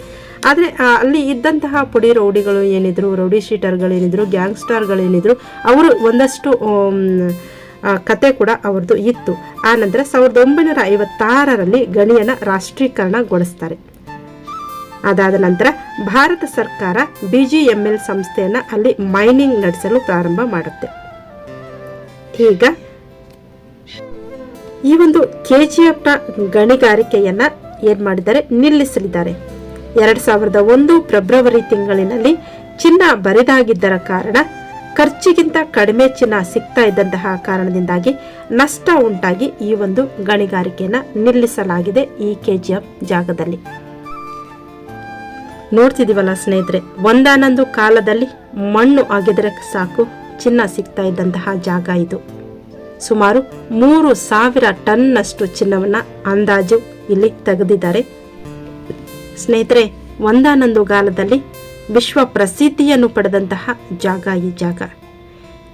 ಆದರೆ ಅಲ್ಲಿ ಇದ್ದಂತಹ ಪುಡಿ ರೌಡಿಗಳು ಏನಿದ್ರು, ರೌಡಿ ಶೀಟರ್ಗಳು ಏನಿದ್ರು, ಗ್ಯಾಂಗ್ಸ್ಟಾರ್ಗಳು ಏನಿದ್ರು, ಅವರು ಒಂದಷ್ಟು ಕತೆ ಕೂಡ ಅವ್ರದ್ದು ಇತ್ತು. ಆನಂತರ ನಂತರ ಸಾವಿರದ ಒಂಬೈನೂರ ಐವತ್ತಾರರಲ್ಲಿ ಗಣಿಯನ್ನು ರಾಷ್ಟ್ರೀಕರಣಗೊಳಿಸ್ತಾರೆ. ಅದಾದ ನಂತರ ಭಾರತ ಸರ್ಕಾರ ಬಿ ಜಿ ಎಂ ಎಲ್ ಸಂಸ್ಥೆಯನ್ನು ಅಲ್ಲಿ ಮೈನಿಂಗ್ ನಡೆಸಲು ಪ್ರಾರಂಭ ಮಾಡುತ್ತೆ. ಈಗ ಈ ಒಂದು ಕೆ ಜಿ ಎಫ್ನ ಗಣಿಗಾರಿಕೆಯನ್ನು ಏನು ಮಾಡಿದ್ದಾರೆ? ನಿಲ್ಲಿಸಲಿದ್ದಾರೆ. ಎರಡ್ ಸಾವಿರದ ಒಂದು ಫೆಬ್ರವರಿ ತಿಂಗಳಿನಲ್ಲಿ ಚಿನ್ನ ಬರಿದಾಗಿದ್ದರ ಕಾರಣ ಖರ್ಚಿಗಿಂತ ಕಡಿಮೆ ಚಿನ್ನ ಸಿಗ್ತಾ ಇದ್ದಂತಹ ಕಾರಣದಿಂದಾಗಿ ನಷ್ಟ ಉಂಟಾಗಿ ಈ ಒಂದು ಗಣಿಗಾರಿಕೆಯನ್ನ ನಿಲ್ಲಿಸಲಾಗಿದೆ ಈ ಕೆಜಿಎಫ್ ಜಾಗದಲ್ಲಿ. ನೋಡ್ತಿದೀವಲ್ಲ ಸ್ನೇಹಿತರೆ, ಒಂದಾನೊಂದು ಕಾಲದಲ್ಲಿ ಮಣ್ಣು ಆಗಿದ್ರೆ ಸಾಕು, ಚಿನ್ನ ಸಿಗ್ತಾ ಇದ್ದಂತಹ ಜಾಗ ಇದು. ಸುಮಾರು ಮೂರು ಸಾವಿರ ಟನ್ನಷ್ಟು ಚಿನ್ನವನ್ನ ಅಂದಾಜು ಇಲ್ಲಿ ತೆಗೆದಿದ್ದಾರೆ. ಸ್ನೇಹಿತರೆ ಒಂದಾನೊಂದು ಕಾಲದಲ್ಲಿ ವಿಶ್ವ ಪ್ರಸಿದ್ಧಿಯನ್ನು ಪಡೆದಂತಹ ಜಾಗ ಈ ಜಾಗ.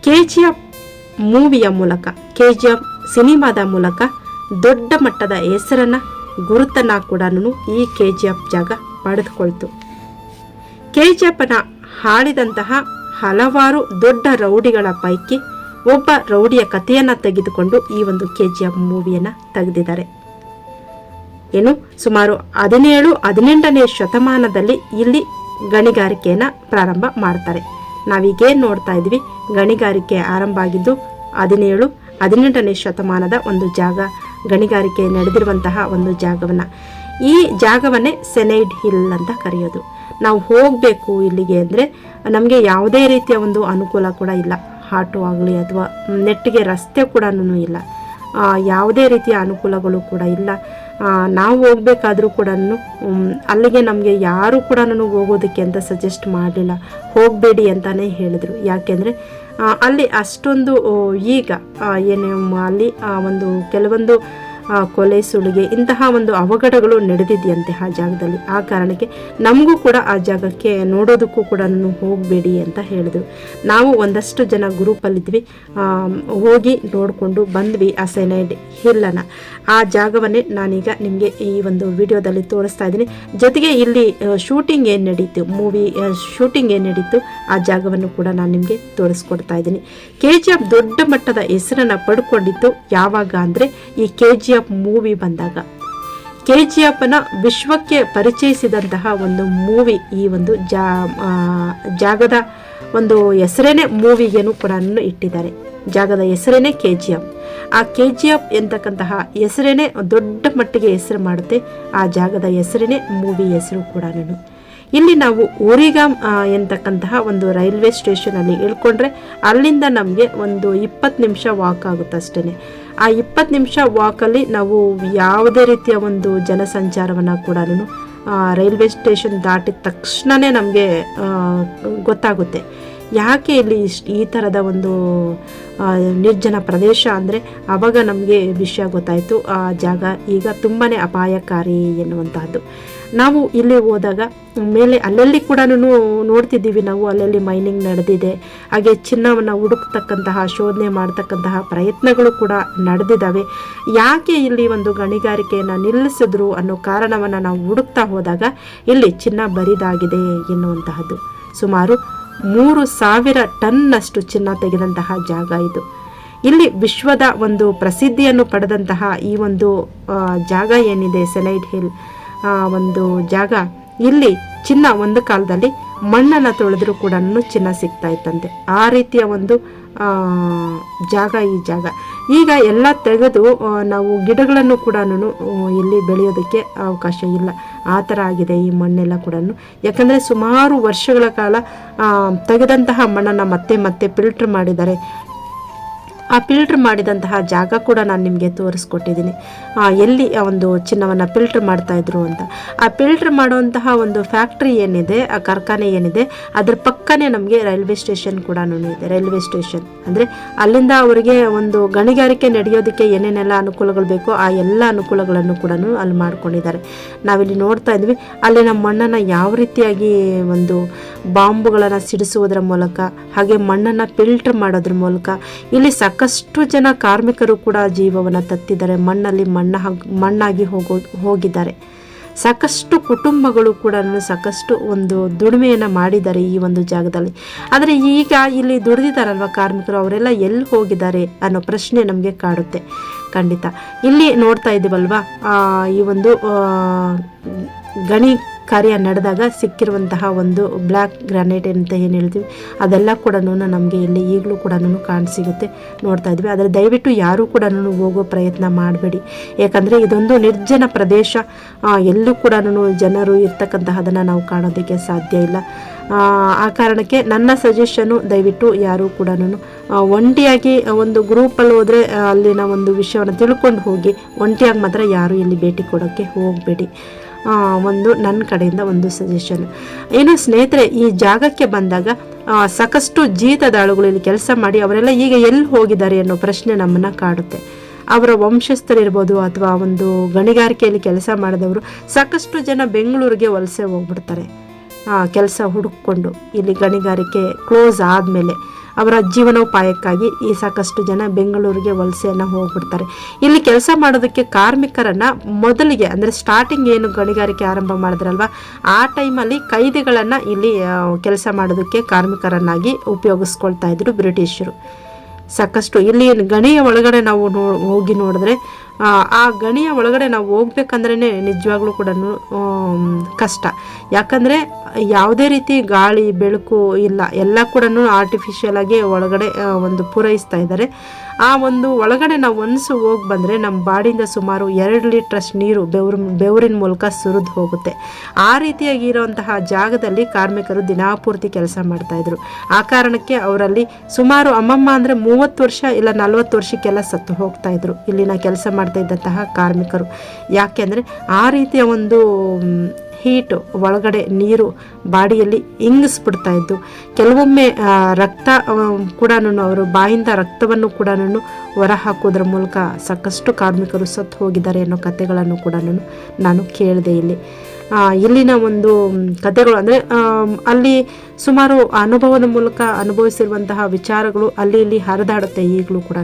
ಕೆ ಜಿ ಎಫ್ ಮೂವಿಯ ಮೂಲಕ ಕೆ ಜಿ ಎಫ್ ಸಿನಿಮಾದ ಮೂಲಕ ದೊಡ್ಡ ಮಟ್ಟದ ಹೆಸರನ್ನು, ಗುರುತನ್ನು ಕೂಡ ಈ ಕೆ ಜಿ ಎಫ್ ಜಾಗ ಪಡೆದುಕೊಳ್ತು. ಕೆ ಜಿ ಎಫ್ನ ಹಾಡಿದಂತಹ ಹಲವಾರು ದೊಡ್ಡ ರೌಡಿಗಳ ಪೈಕಿ ಒಬ್ಬ ರೌಡಿಯ ಕಥೆಯನ್ನು ತೆಗೆದುಕೊಂಡು ಈ ಒಂದು ಕೆ ಜಿ ಎಫ್ ಮೂವಿಯನ್ನು ತೆಗೆದಿದ್ದಾರೆ. ಏನು? ಸುಮಾರು ಹದಿನೇಳು, ಹದಿನೆಂಟನೇ ಶತಮಾನದಲ್ಲಿ ಇಲ್ಲಿ ಗಣಿಗಾರಿಕೆಯನ್ನು ಪ್ರಾರಂಭ ಮಾಡ್ತಾರೆ. ನಾವೀಗೇನು ನೋಡ್ತಾ ಇದ್ವಿ, ಗಣಿಗಾರಿಕೆ ಆರಂಭ ಆಗಿದ್ದು ಹದಿನೇಳು, ಹದಿನೆಂಟನೇ ಶತಮಾನದ ಒಂದು ಜಾಗ, ಗಣಿಗಾರಿಕೆ ನಡೆದಿರುವಂತಹ ಒಂದು ಜಾಗವನ್ನು. ಈ ಜಾಗವನ್ನೇ ಸೆನೈಡ್ ಹಿಲ್ ಅಂತ ಕರೆಯೋದು. ನಾವು ಹೋಗಬೇಕು ಇಲ್ಲಿಗೆ ಅಂದರೆ ನಮಗೆ ಯಾವುದೇ ರೀತಿಯ ಒಂದು ಅನುಕೂಲ ಕೂಡ ಇಲ್ಲ. ಆಟೋ ಆಗಲಿ ಅಥವಾ ನೆಟ್ಟಿಗೆ ರಸ್ತೆ ಕೂಡ ಇಲ್ಲ. ಯಾವುದೇ ರೀತಿಯ ಅನುಕೂಲಗಳು ಕೂಡ ಇಲ್ಲ. ನಾವು ಹೋಗ್ಬೇಕಾದ್ರೂ ಕೂಡ ಅಲ್ಲಿಗೆ ನಮಗೆ ಯಾರು ಕೂಡ ಹೋಗೋದಕ್ಕೆ ಅಂತ ಸಜೆಸ್ಟ್ ಮಾಡಲಿಲ್ಲ. ಹೋಗಬೇಡಿ ಅಂತಲೇ ಹೇಳಿದರು. ಯಾಕೆಂದರೆ ಅಲ್ಲಿ ಅಷ್ಟೊಂದು ಈಗ ಏನೇ, ಅಲ್ಲಿ ಒಂದು, ಕೆಲವೊಂದು ಕೊಲೆ ಸುಳಿಗೆ ಇಂತಹ ಒಂದು ಅವಘಡಗಳು ನಡೆದಿದೆಯಂತೆ ಆ ಜಾಗದಲ್ಲಿ. ಆ ಕಾರಣಕ್ಕೆ ನಮಗೂ ಕೂಡ ಆ ಜಾಗಕ್ಕೆ ನೋಡೋದಕ್ಕೂ ಕೂಡ ನಾನು ಹೋಗಬೇಡಿ ಅಂತ ಹೇಳಿದ್ರು. ನಾವು ಒಂದಷ್ಟು ಜನ ಗ್ರೂಪಲ್ಲಿದ್ವಿ. ಹೋಗಿ ನೋಡಿಕೊಂಡು ಬಂದ್ವಿ ಆ ಸೆನೈಡ್ ಹಿಲ್ಲನ. ಆ ಜಾಗವನ್ನೇ ನಾನೀಗ ನಿಮಗೆ ಈ ಒಂದು ವಿಡಿಯೋದಲ್ಲಿ ತೋರಿಸ್ತಾ ಇದ್ದೀನಿ. ಜೊತೆಗೆ ಇಲ್ಲಿ ಶೂಟಿಂಗ್ ಏನು ನಡೀತು, ಮೂವಿ ಶೂಟಿಂಗ್ ಏನು ನಡೀತು, ಆ ಜಾಗವನ್ನು ಕೂಡ ನಾನು ನಿಮಗೆ ತೋರಿಸ್ಕೊಡ್ತಾ ಇದ್ದೀನಿ. ಕೆ ಜಿ ಎಫ್ ದೊಡ್ಡ ಮಟ್ಟದ ಹೆಸರನ್ನು ಪಡ್ಕೊಂಡಿತ್ತು ಯಾವಾಗ ಅಂದರೆ ಈ K G G F movie ಬಂದಾಗ. ಕೆ ಜಿ ಎಫ್ನ ವಿಶ್ವಕ್ಕೆ ಪರಿಚಯಿಸಿದಂತಹ ಒಂದು ಮೂವಿ ಈ ಒಂದು ಜಾ ಜಾಗದ ಒಂದು ಹೆಸರೇನೆ ಮೂವಿಗೇನು ಕೂಡ ಇಟ್ಟಿದ್ದಾರೆ. ಜಾಗದ ಹೆಸರೇನೆ ಕೆ ಜಿ ಎಫ್ ಆ ಕೆ ಜಿ ಎಫ್ ಎಂತಕ್ಕಂತಹ ಹೆಸರೇನೆ ದೊಡ್ಡ ಮಟ್ಟಿಗೆ ಹೆಸರು ಮಾಡುತ್ತೆ, ಆ ಜಾಗದ ಹೆಸರೇನೆ ಮೂವಿ ಹೆಸರು ಕೂಡ ಇಲ್ಲಿ ನಾವು ಊರಿಗಾಮ್ ಎಂತಕ್ಕಂತಹ ಒಂದು ರೈಲ್ವೆ ಸ್ಟೇಷನಲ್ಲಿ ಇಳ್ಕೊಂಡ್ರೆ ಅಲ್ಲಿಂದ ನಮಗೆ ಒಂದು ಇಪ್ಪತ್ತು ನಿಮಿಷ ವಾಕ್ ಆಗುತ್ತೆ ಅಷ್ಟೇ ಆ ಇಪ್ಪತ್ತು ನಿಮಿಷ ವಾಕಲ್ಲಿ ನಾವು ಯಾವುದೇ ರೀತಿಯ ಒಂದು ಜನಸಂಚಾರವನ್ನು ಕೂಡ ರೈಲ್ವೆ ಸ್ಟೇಷನ್ ದಾಟಿದ ತಕ್ಷಣವೇ ನಮಗೆ ಗೊತ್ತಾಗುತ್ತೆ. ಯಾಕೆ ಇಲ್ಲಿ ಈ ಥರದ ಒಂದು ನಿರ್ಜನ ಪ್ರದೇಶ ಅಂದರೆ ಆವಾಗ ನಮಗೆ ವಿಷಯ ಗೊತ್ತಾಯಿತು. ಆ ಜಾಗ ಈಗ ತುಂಬಾ ಅಪಾಯಕಾರಿ ಎನ್ನುವಂತಹದ್ದು. ನಾವು ಇಲ್ಲಿ ಹೋದಾಗ, ಮೇಲೆ ಅಲ್ಲಲ್ಲಿ ಕೂಡ ನೋಡ್ತಿದ್ದೀವಿ ನಾವು, ಅಲ್ಲಲ್ಲಿ ಮೈನಿಂಗ್ ನಡೆದಿದೆ. ಹಾಗೆ ಚಿನ್ನವನ್ನು ಹುಡುಕ್ತಕ್ಕಂತಹ, ಶೋಧನೆ ಮಾಡ್ತಕ್ಕಂತಹ ಪ್ರಯತ್ನಗಳು ಕೂಡ ನಡೆದಿದ್ದಾವೆ. ಯಾಕೆ ಇಲ್ಲಿ ಒಂದು ಗಣಿಗಾರಿಕೆಯನ್ನು ನಿಲ್ಲಿಸಿದ್ರು ಅನ್ನೋ ಕಾರಣವನ್ನು ನಾವು ಹುಡುಕ್ತಾ ಹೋದಾಗ, ಇಲ್ಲಿ ಚಿನ್ನ ಬರಿದಾಗಿದೆ ಎನ್ನುವಂತಹದ್ದು. ಸುಮಾರು ಮೂರು ಸಾವಿರ ಟನ್ನಷ್ಟು ಚಿನ್ನ ತೆಗೆದಂತಹ ಜಾಗ ಇದು. ಇಲ್ಲಿ ವಿಶ್ವದ ಒಂದು ಪ್ರಸಿದ್ಧಿಯನ್ನು ಪಡೆದಂತಹ ಈ ಒಂದು ಜಾಗ ಏನಿದೆ ಸೆಲೈಡ್ ಹಿಲ್. ಒಂದು ಜಾಗ. ಇಲ್ಲಿ ಚಿನ್ನ ಒಂದು ಕಾಲದಲ್ಲಿ ಮಣ್ಣನ್ನು ತೊಳೆದ್ರೂ ಕೂಡ ಚಿನ್ನ ಸಿಗ್ತಾ ಇತ್ತಂತೆ. ಆ ರೀತಿಯ ಒಂದು ಜಾಗ ಈ ಜಾಗ. ಈಗ ಎಲ್ಲ ತೆಗೆದು ನಾವು ಗಿಡಗಳನ್ನು ಕೂಡ ಇಲ್ಲಿ ಬೆಳೆಯೋದಕ್ಕೆ ಅವಕಾಶ ಇಲ್ಲ. ಆ ಥರ ಆಗಿದೆ ಈ ಮಣ್ಣೆಲ್ಲ ಕೂಡ ಯಾಕಂದರೆ ಸುಮಾರು ವರ್ಷಗಳ ಕಾಲ ತೆಗೆದಂತಹ ಮಣ್ಣನ್ನು ಮತ್ತೆ ಮತ್ತೆ ಫಿಲ್ಟ್ರ್ ಮಾಡಿದ್ದಾರೆ ಆ ಫಿಲ್ಟ್ರ್ ಮಾಡಿದಂತಹ ಜಾಗ ಕೂಡ ನಾನು ನಿಮಗೆ ತೋರಿಸ್ಕೊಟ್ಟಿದ್ದೀನಿ. ಎಲ್ಲಿ ಒಂದು ಚಿನ್ನವನ್ನು ಫಿಲ್ಟ್ರ್ ಮಾಡ್ತಾಯಿದ್ರು ಅಂತ. ಆ ಫಿಲ್ಟ್ರ್ ಮಾಡುವಂತಹ ಒಂದು ಫ್ಯಾಕ್ಟ್ರಿ ಏನಿದೆ, ಆ ಕಾರ್ಖಾನೆ ಏನಿದೆ, ಅದ್ರ ಪಕ್ಕನೇ ನಮಗೆ ರೈಲ್ವೆ ಸ್ಟೇಷನ್ ಕೂಡ ಇದೆ. ರೈಲ್ವೆ ಸ್ಟೇಷನ್ ಅಂದರೆ ಅಲ್ಲಿಂದ ಅವರಿಗೆ ಒಂದು ಗಣಿಗಾರಿಕೆ ನಡೆಯೋದಕ್ಕೆ ಏನೇನೆಲ್ಲ ಅನುಕೂಲಗಳು ಬೇಕೋ ಆ ಎಲ್ಲ ಅನುಕೂಲಗಳನ್ನು ಕೂಡ ಅಲ್ಲಿ ಮಾಡ್ಕೊಂಡಿದ್ದಾರೆ. ನಾವಿಲ್ಲಿ ನೋಡ್ತಾ ಇದ್ವಿ ನಮ್ಮ ಮಣ್ಣನ್ನು ಯಾವ ರೀತಿಯಾಗಿ ಒಂದು ಬಾಂಬುಗಳನ್ನು ಸಿಡಿಸುವುದರ ಮೂಲಕ, ಹಾಗೆ ಮಣ್ಣನ್ನು ಫಿಲ್ಟರ್ ಮಾಡೋದ್ರ ಮೂಲಕ, ಇಲ್ಲಿ ಸಾಕಷ್ಟು ಜನ ಕಾರ್ಮಿಕರು ಕೂಡ ಜೀವವನ್ನು ತತ್ತಿದ್ದಾರೆ. ಮಣ್ಣಲ್ಲಿ ಮಣ್ಣ ಮಣ್ಣಾಗಿ ಹೋಗೋ, ಹೋಗಿದ್ದಾರೆ. ಸಾಕಷ್ಟು ಕುಟುಂಬಗಳು ಕೂಡ ಸಾಕಷ್ಟು ಒಂದು ದುಡಿಮೆಯನ್ನು ಮಾಡಿದ್ದಾರೆ ಈ ಒಂದು ಜಾಗದಲ್ಲಿ. ಆದರೆ ಈಗ ಇಲ್ಲಿ ದುಡಿದಿದ್ದಾರಲ್ವ ಕಾರ್ಮಿಕರು? ಅವರೆಲ್ಲ ಎಲ್ಲಿ ಹೋಗಿದ್ದಾರೆ ಅನ್ನೋ ಪ್ರಶ್ನೆ ನಮಗೆ ಕಾಡುತ್ತೆ. ಖಂಡಿತ. ಇಲ್ಲಿ ನೋಡ್ತಾ ಇದ್ದೀವಲ್ವಾ? ಈ ಒಂದು ಗಣಿ ಕಾರ್ಯ ನಡೆದಾಗ ಸಿಕ್ಕಿರುವಂತಹ ಒಂದು ಬ್ಲ್ಯಾಕ್ ಗ್ರಾನೈಟ್ ಅಂತ ಏನು ಹೇಳ್ತೀವಿ ಅದೆಲ್ಲ ಕೂಡ ನಮಗೆ ಇಲ್ಲಿ ಈಗಲೂ ಕೂಡ ಕಾಣಸಿಗುತ್ತೆ ನೋಡ್ತಾ ಇದ್ವಿ. ಆದರೆ ದಯವಿಟ್ಟು ಯಾರೂ ಕೂಡ ಹೋಗೋ ಪ್ರಯತ್ನ ಮಾಡಬೇಡಿ. ಯಾಕಂದರೆ ಇದೊಂದು ನಿರ್ಜನ ಪ್ರದೇಶ. ಎಲ್ಲೂ ಕೂಡ ಜನರು ಇರ್ತಕ್ಕಂತಹದನ್ನು ನಾವು ಕಾಣೋದಕ್ಕೆ ಸಾಧ್ಯ ಇಲ್ಲ. ಆ, ಕಾರಣಕ್ಕೆ ನನ್ನ ಸಜೆಷನು ದಯವಿಟ್ಟು ಯಾರೂ ಕೂಡ ಒಂಟಿಯಾಗಿ ಒಂದು ಗ್ರೂಪಲ್ಲಿ ಹೋದರೆ ಅಲ್ಲಿನ ಒಂದು ವಿಷಯವನ್ನು ತಿಳ್ಕೊಂಡು ಹೋಗಿ ಒಂಟಿಯಾಗಿ ಮಾತ್ರ ಯಾರೂ ಇಲ್ಲಿ ಭೇಟಿ ಕೊಡೋಕ್ಕೆ ಹೋಗಬೇಡಿ. ಒಂದು ನನ್ನ ಕಡೆಯಿಂದ ಒಂದು ಸಜೆಷನ್ ಏನು ಸ್ನೇಹಿತರೆ, ಈ ಜಾಗಕ್ಕೆ ಬಂದಾಗ ಸಾಕಷ್ಟು ಜೀತದಾಳುಗಳು ಇಲ್ಲಿ ಕೆಲಸ ಮಾಡಿ ಅವರೆಲ್ಲ ಈಗ ಎಲ್ಲಿ ಹೋಗಿದ್ದಾರೆ ಅನ್ನೋ ಪ್ರಶ್ನೆ ನಮ್ಮನ್ನು ಕಾಡುತ್ತೆ. ಅವರ ವಂಶಸ್ಥರಿರ್ಬೋದು ಅಥವಾ ಒಂದು ಗಣಿಗಾರಿಕೆಯಲ್ಲಿ ಕೆಲಸ ಮಾಡಿದವರು ಸಾಕಷ್ಟು ಜನ ಬೆಂಗಳೂರಿಗೆ ವಲಸೆ ಹೋಗ್ಬಿಡ್ತಾರೆ. ಕೆಲಸ ಹುಡುಕೊಂಡು ಇಲ್ಲಿ ಗಣಿಗಾರಿಕೆ ಕ್ಲೋಸ್ ಆದಮೇಲೆ. ಅವರ ಜೀವನೋಪಾಯಕ್ಕಾಗಿ ಈ ಸಾಕಷ್ಟು ಜನ ಬೆಂಗಳೂರಿಗೆ ವಲಸೆಯನ್ನು ಹೋಗ್ಬಿಡ್ತಾರೆ. ಇಲ್ಲಿ ಕೆಲಸ ಮಾಡೋದಕ್ಕೆ ಕಾರ್ಮಿಕರನ್ನು ಮೊದಲಿಗೆ ಅಂದರೆ ಸ್ಟಾರ್ಟಿಂಗ್ ಏನು ಗಣಿಗಾರಿಕೆ ಆರಂಭ ಮಾಡಿದ್ರಲ್ವ, ಆ ಟೈಮಲ್ಲಿ ಕೈದಿಗಳನ್ನು ಇಲ್ಲಿ ಕೆಲಸ ಮಾಡೋದಕ್ಕೆ ಕಾರ್ಮಿಕರನ್ನಾಗಿ ಉಪಯೋಗಿಸ್ಕೊಳ್ತಾ ಇದ್ರು ಬ್ರಿಟಿಷರು. ಸಾಕಷ್ಟು ಇಲ್ಲಿ ಗಣಿಯ ಒಳಗಡೆ ನಾವು ನೋ, ಹೋಗಿ ನೋಡಿದ್ರೆ ಆ, ಗಣಿಯ ಒಳಗಡೆ ನಾವು ಹೋಗ್ಬೇಕಂದ್ರೇ ನಿಜವಾಗ್ಲೂ ಕೂಡ ಕಷ್ಟ. ಯಾಕಂದರೆ ಯಾವುದೇ ರೀತಿ ಗಾಳಿ ಬೆಳಕು ಇಲ್ಲ ಎಲ್ಲ ಕೂಡ ಆರ್ಟಿಫಿಷಿಯಲ್ ಆಗಿ ಒಳಗಡೆ ಒಂದು ಪೂರೈಸ್ತಾ ಇದ್ದಾರೆ. ಆ ಒಂದು ಒಳಗಡೆ ನಾವು ಒನ್ಸು ಹೋಗಿ ಬಂದರೆ ನಮ್ಮ ಬಾಡಿಯಿಂದ ಸುಮಾರು ಎರಡು ಲೀಟ್ರಷ್ಟು ನೀರು ಬೆವರು ಬೆವರಿನ ಮೂಲಕ ಸುರಿದು ಹೋಗುತ್ತೆ. ಆ ರೀತಿಯಾಗಿ ಇರುವಂತಹ ಜಾಗದಲ್ಲಿ ಕಾರ್ಮಿಕರು ದಿನಾಪೂರ್ತಿ ಕೆಲಸ ಮಾಡ್ತಾಯಿದ್ರು ಆ ಕಾರಣಕ್ಕೆ ಅವರಲ್ಲಿ ಸುಮಾರು ಅಮ್ಮಮ್ಮ ಅಂದರೆ ಮೂವತ್ತು ವರ್ಷ ಇಲ್ಲ ನಲವತ್ತು ವರ್ಷಕ್ಕೆಲ್ಲ ಸತ್ತು ಹೋಗ್ತಾಯಿದ್ರು ಇಲ್ಲಿನ ಕೆಲಸ ಮಾಡ್ತಾ ಇದ್ದಂತಹ ಕಾರ್ಮಿಕರು. ಯಾಕೆಂದರೆ ಆ ರೀತಿಯ ಒಂದು ಹೀಟು ಒಳಗಡೆ ನೀರು ಬಾಡಿಯಲ್ಲಿ ಇಂಗಿಸ್ಬಿಡ್ತಾ ಇದ್ದು, ಕೆಲವೊಮ್ಮೆ ರಕ್ತ ಕೂಡ ಅವರು ಬಾಯಿಂದ ರಕ್ತವನ್ನು ಕೂಡ ಹೊರ ಹಾಕೋದ್ರ ಮೂಲಕ ಸಾಕಷ್ಟು ಕಾರ್ಮಿಕರು ಸತ್ತು ಹೋಗಿದ್ದಾರೆ ಅನ್ನೋ ಕಥೆಗಳನ್ನು ಕೂಡ ನಾನು ಕೇಳಿದೆ ಇಲ್ಲಿ. ಇಲ್ಲಿನ ಒಂದು ಕಥೆಗಳು ಅಂದರೆ ಅಲ್ಲಿ ಸುಮಾರು ಅನುಭವದ ಮೂಲಕ ಅನುಭವಿಸಿರುವಂತಹ ವಿಚಾರಗಳು ಅಲ್ಲಿ ಇಲ್ಲಿ ಹರಿದಾಡುತ್ತೆ ಈಗಲೂ ಕೂಡ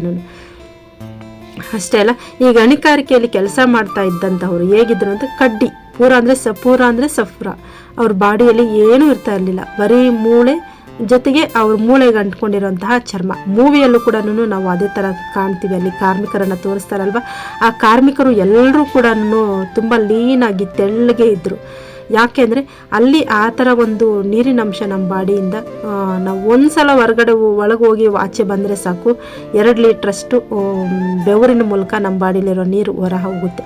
ಅಷ್ಟೇ ಅಲ್ಲ ಈ ಗಣಿಗಾರಿಕೆಯಲ್ಲಿ ಕೆಲಸ ಮಾಡ್ತಾ ಇದ್ದಂಥವ್ರು ಹೇಗಿದ್ರು ಅಂತ ಕಡ್ಡಿ, ಪೂರ ಅಂದರೆ ಸ, ಪೂರ ಅಂದರೆ ಸಫ್ರ. ಅವ್ರ ಬಾಡಿಯಲ್ಲಿ ಏನೂ ಇರ್ತಾ ಇರಲಿಲ್ಲ. ಬರೀ ಮೂಳೆ ಜೊತೆಗೆ ಅವ್ರ ಮೂಳೆಗೆ ಅಂಟ್ಕೊಂಡಿರುವಂತಹ ಚರ್ಮ. ಮೂವಿಯಲ್ಲೂ ಕೂಡ ನಾವು ಅದೇ ಥರ ಕಾಣ್ತೀವಿ, ಅಲ್ಲಿ ಕಾರ್ಮಿಕರನ್ನು ತೋರಿಸ್ತಾರಲ್ವ? ಆ ಕಾರ್ಮಿಕರು ಎಲ್ಲರೂ ಕೂಡ ತುಂಬ ಲೀನಾಗಿ ತೆಳ್ಳಗೆ ಇದ್ದರು ಯಾಕೆಂದರೆ ಅಲ್ಲಿ ಆ ಥರ ಒಂದು ನೀರಿನ ಅಂಶ ನಮ್ಮ ಬಾಡಿಯಿಂದ ನಾವು ಒಂದು ಸಲ ಹೊರಗಡೆ ಒಳಗೆ ಹೋಗಿ ಆಚೆ ಬಂದರೆ ಸಾಕು. ಎರಡು ಲೀಟ್ರಷ್ಟು ಬೆವರಿನ ಮೂಲಕ ನಮ್ಮ ಬಾಡಿಲಿರೋ ನೀರು ಹೊರ ಹೋಗುತ್ತೆ.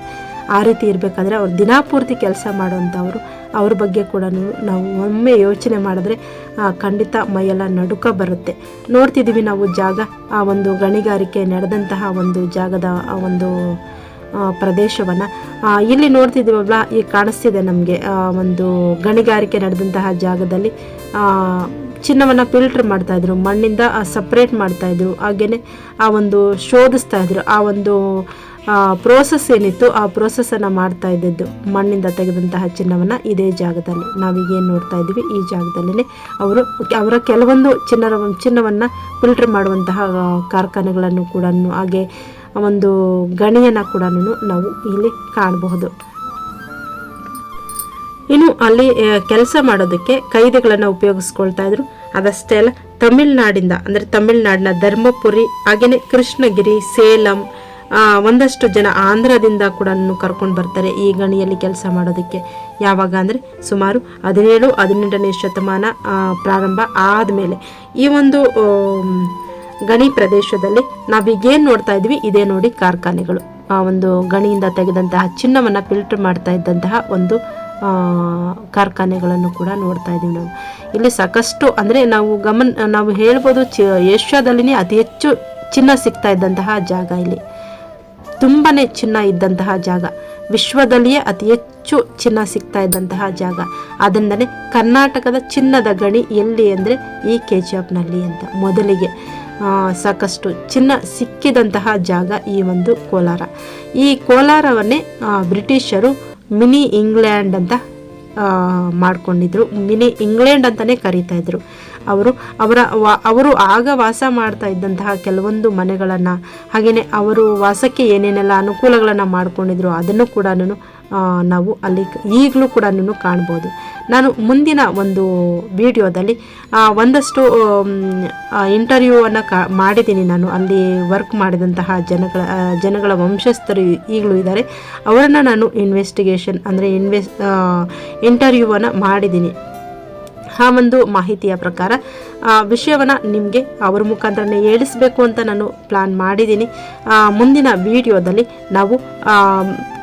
ಆ ರೀತಿ ಇರಬೇಕಾದ್ರೆ ಅವ್ರು ದಿನಾಪೂರ್ತಿ ಕೆಲಸ ಮಾಡುವಂಥವ್ರು. ಅವ್ರ ಬಗ್ಗೆ ಕೂಡ ನಾವು ಒಮ್ಮೆ ಯೋಚನೆ ಮಾಡಿದ್ರೆ ಖಂಡಿತ ಮೈಯೆಲ್ಲ ನಡುಕ ಬರುತ್ತೆ. ನೋಡ್ತಿದ್ದೀವಿ ನಾವು ಜಾಗ, ಆ ಒಂದು ಗಣಿಗಾರಿಕೆ ನಡೆದಂತಹ ಒಂದು ಜಾಗದ, ಆ ಒಂದು ಪ್ರದೇಶವನ್ನು. ಇಲ್ಲಿ ನೋಡ್ತಿದ್ದೀವಲ್ಲ ಈಗ ಕಾಣಿಸ್ತಿದೆ ನಮಗೆ ಒಂದು ಗಣಿಗಾರಿಕೆ ನಡೆದಂತಹ ಜಾಗದಲ್ಲಿ. ಚಿನ್ನವನ್ನ ಫಿಲ್ಟರ್ ಮಾಡ್ತಾಯಿದ್ರು ಮಣ್ಣಿಂದ ಸಪ್ರೇಟ್ ಮಾಡ್ತಾಯಿದ್ರು ಹಾಗೆಯೇ ಆ ಒಂದು ಶೋಧಿಸ್ತಾ ಇದ್ರು. ಆ ಒಂದು ಪ್ರೋಸೆಸ್ ಏನಿತ್ತು, ಆ ಪ್ರೋಸೆಸ್ಸನ್ನು ಮಾಡ್ತಾ ಇದ್ದದ್ದು. ಮಣ್ಣಿಂದ ತೆಗೆದಂತಹ ಚಿನ್ನವನ್ನು ಇದೇ ಜಾಗದಲ್ಲಿ. ನಾವೀಗೇನು ನೋಡ್ತಾ ಇದ್ದೀವಿ, ಈ ಜಾಗದಲ್ಲೇ ಅವರು, ಅವರ ಕೆಲವೊಂದು ಚಿನ್ನರ, ಚಿನ್ನವನ್ನು ಫಿಲ್ಟರ್ ಮಾಡುವಂತಹ ಕಾರ್ಖಾನೆಗಳನ್ನು ಕೂಡ ಹಾಗೆ ಒಂದು ಗಣಿಯನ್ನು ಕೂಡ ನಾವು ಇಲ್ಲಿ ಕಾಣಬಹುದು. ಇನ್ನು ಅಲ್ಲಿ ಕೆಲಸ ಮಾಡೋದಕ್ಕೆ ಕೈದಿಗಳನ್ನು ಉಪಯೋಗಿಸ್ಕೊಳ್ತಾ ಇದ್ರು. ಅದಷ್ಟೇ ಅಲ್ಲ, ತಮಿಳ್ನಾಡಿಂದ, ಅಂದರೆ ತಮಿಳ್ನಾಡಿನ ಧರ್ಮಪುರಿ ಹಾಗೆಯೇ ಕೃಷ್ಣಗಿರಿ, ಸೇಲಂ ಒಂದಷ್ಟು ಜನ ಆಂಧ್ರದಿಂದ ಕೂಡ ಕರ್ಕೊಂಡು ಬರ್ತಾರೆ ಈ ಗಣಿಯಲ್ಲಿ ಕೆಲಸ ಮಾಡೋದಕ್ಕೆ. ಯಾವಾಗ ಅಂದರೆ ಸುಮಾರು ಹದಿನೇಳು, ಹದಿನೆಂಟನೇ ಶತಮಾನ ಪ್ರಾರಂಭ ಆದಮೇಲೆ. ಈ ಒಂದು ಗಣಿ ಪ್ರದೇಶದಲ್ಲಿ ನಾವೀಗೇನು ನೋಡ್ತಾ ಇದ್ವಿ, ಇದೇ ನೋಡಿ ಕಾರ್ಖಾನೆಗಳು. ಆ ಒಂದು ಗಣಿಯಿಂದ ತೆಗೆದಂತಹ ಚಿನ್ನವನ್ನು ಫಿಲ್ಟರ್ ಮಾಡ್ತಾ ಇದ್ದಂತಹ ಒಂದು ಕಾರ್ಖಾನೆಗಳನ್ನು ಕೂಡ ನೋಡ್ತಾ ಇದ್ದೀವಿ ನಾವು. ಇಲ್ಲಿ ಸಾಕಷ್ಟು ಅಂದರೆ ನಾವು ಗಮನ, ನಾವು ಹೇಳ್ಬೋದು ಚ, ಏಷ್ಯಾದಲ್ಲಿನೇ ಅತಿ ಹೆಚ್ಚು ಚಿನ್ನ ಸಿಗ್ತಾ ಇದ್ದಂತಹ ಜಾಗ ಇಲ್ಲಿ. ತುಂಬಾ ಚಿನ್ನ ಇದ್ದಂತಹ ಜಾಗ. ವಿಶ್ವದಲ್ಲಿಯೇ ಅತಿ ಹೆಚ್ಚು ಚಿನ್ನ ಸಿಗ್ತಾ ಇದ್ದಂತಹ ಜಾಗ. ಅದರಿಂದಲೇ ಕರ್ನಾಟಕದ ಚಿನ್ನದ ಗಣಿ ಎಲ್ಲಿ ಅಂದರೆ ಈ ಕೆ ಜಿ ಎಫ್ನಲ್ಲಿ ಅಂತ ಮೊದಲಿಗೆ. ಸಾಕಷ್ಟು ಚಿನ್ನ ಸಿಕ್ಕಿದಂತಹ ಜಾಗ ಈ ಒಂದು ಕೋಲಾರ. ಈ ಕೋಲಾರವನ್ನೇ ಬ್ರಿಟಿಷರು ಮಿನಿ ಇಂಗ್ಲೆಂಡ್ ಅಂತ ಮಾಡ್ಕೊಂಡಿದ್ರು. ಮಿನಿ ಇಂಗ್ಲೆಂಡ್ ಅಂತಲೇ ಕರೀತಾ ಇದ್ರು. ಅವರು ಅವರ ಅವರು ಆಗ ವಾಸ ಮಾಡ್ತಾ ಇದ್ದಂತಹ ಕೆಲವೊಂದು ಮನೆಗಳನ್ನು ಹಾಗೆಯೇ ಅವರು ವಾಸಕ್ಕೆ ಏನೇನೆಲ್ಲ ಅನುಕೂಲಗಳನ್ನು ಮಾಡ್ಕೊಂಡಿದ್ರು ಅದನ್ನು ಕೂಡ ನಾವು ಅಲ್ಲಿ ಈಗಲೂ ಕೂಡ ಕಾಣ್ಬೋದು. ನಾನು ಮುಂದಿನ ಒಂದು ವಿಡಿಯೋದಲ್ಲಿ ಒಂದಷ್ಟು ಇಂಟರ್ವ್ಯೂವನ್ನು ಕಾ ಮಾಡಿದ್ದೀನಿ ನಾನು. ಅಲ್ಲಿ ವರ್ಕ್ ಮಾಡಿದಂತಹ ಜನಗಳ ಜನಗಳ ವಂಶಸ್ಥರು ಈಗಲೂ ಇದ್ದಾರೆ. ಅವರನ್ನು ನಾನು ಇನ್ವೆಸ್ಟಿಗೇಷನ್ ಅಂದರೆ ಇನ್ವೆಸ್ ಇಂಟರ್ವ್ಯೂವನ್ನು ಮಾಡಿದ್ದೀನಿ. ಆ ಒಂದು ಮಾಹಿತಿಯ ಪ್ರಕಾರ, ಆ, ವಿಷಯವನ್ನು ನಿಮಗೆ ಅವರ ಮುಖಾಂತರನೇ ಹೇಳಿಸ್ಬೇಕು ಅಂತ ನಾನು ಪ್ಲಾನ್ ಮಾಡಿದ್ದೀನಿ. ಮುಂದಿನ ವಿಡಿಯೋದಲ್ಲಿ ನಾವು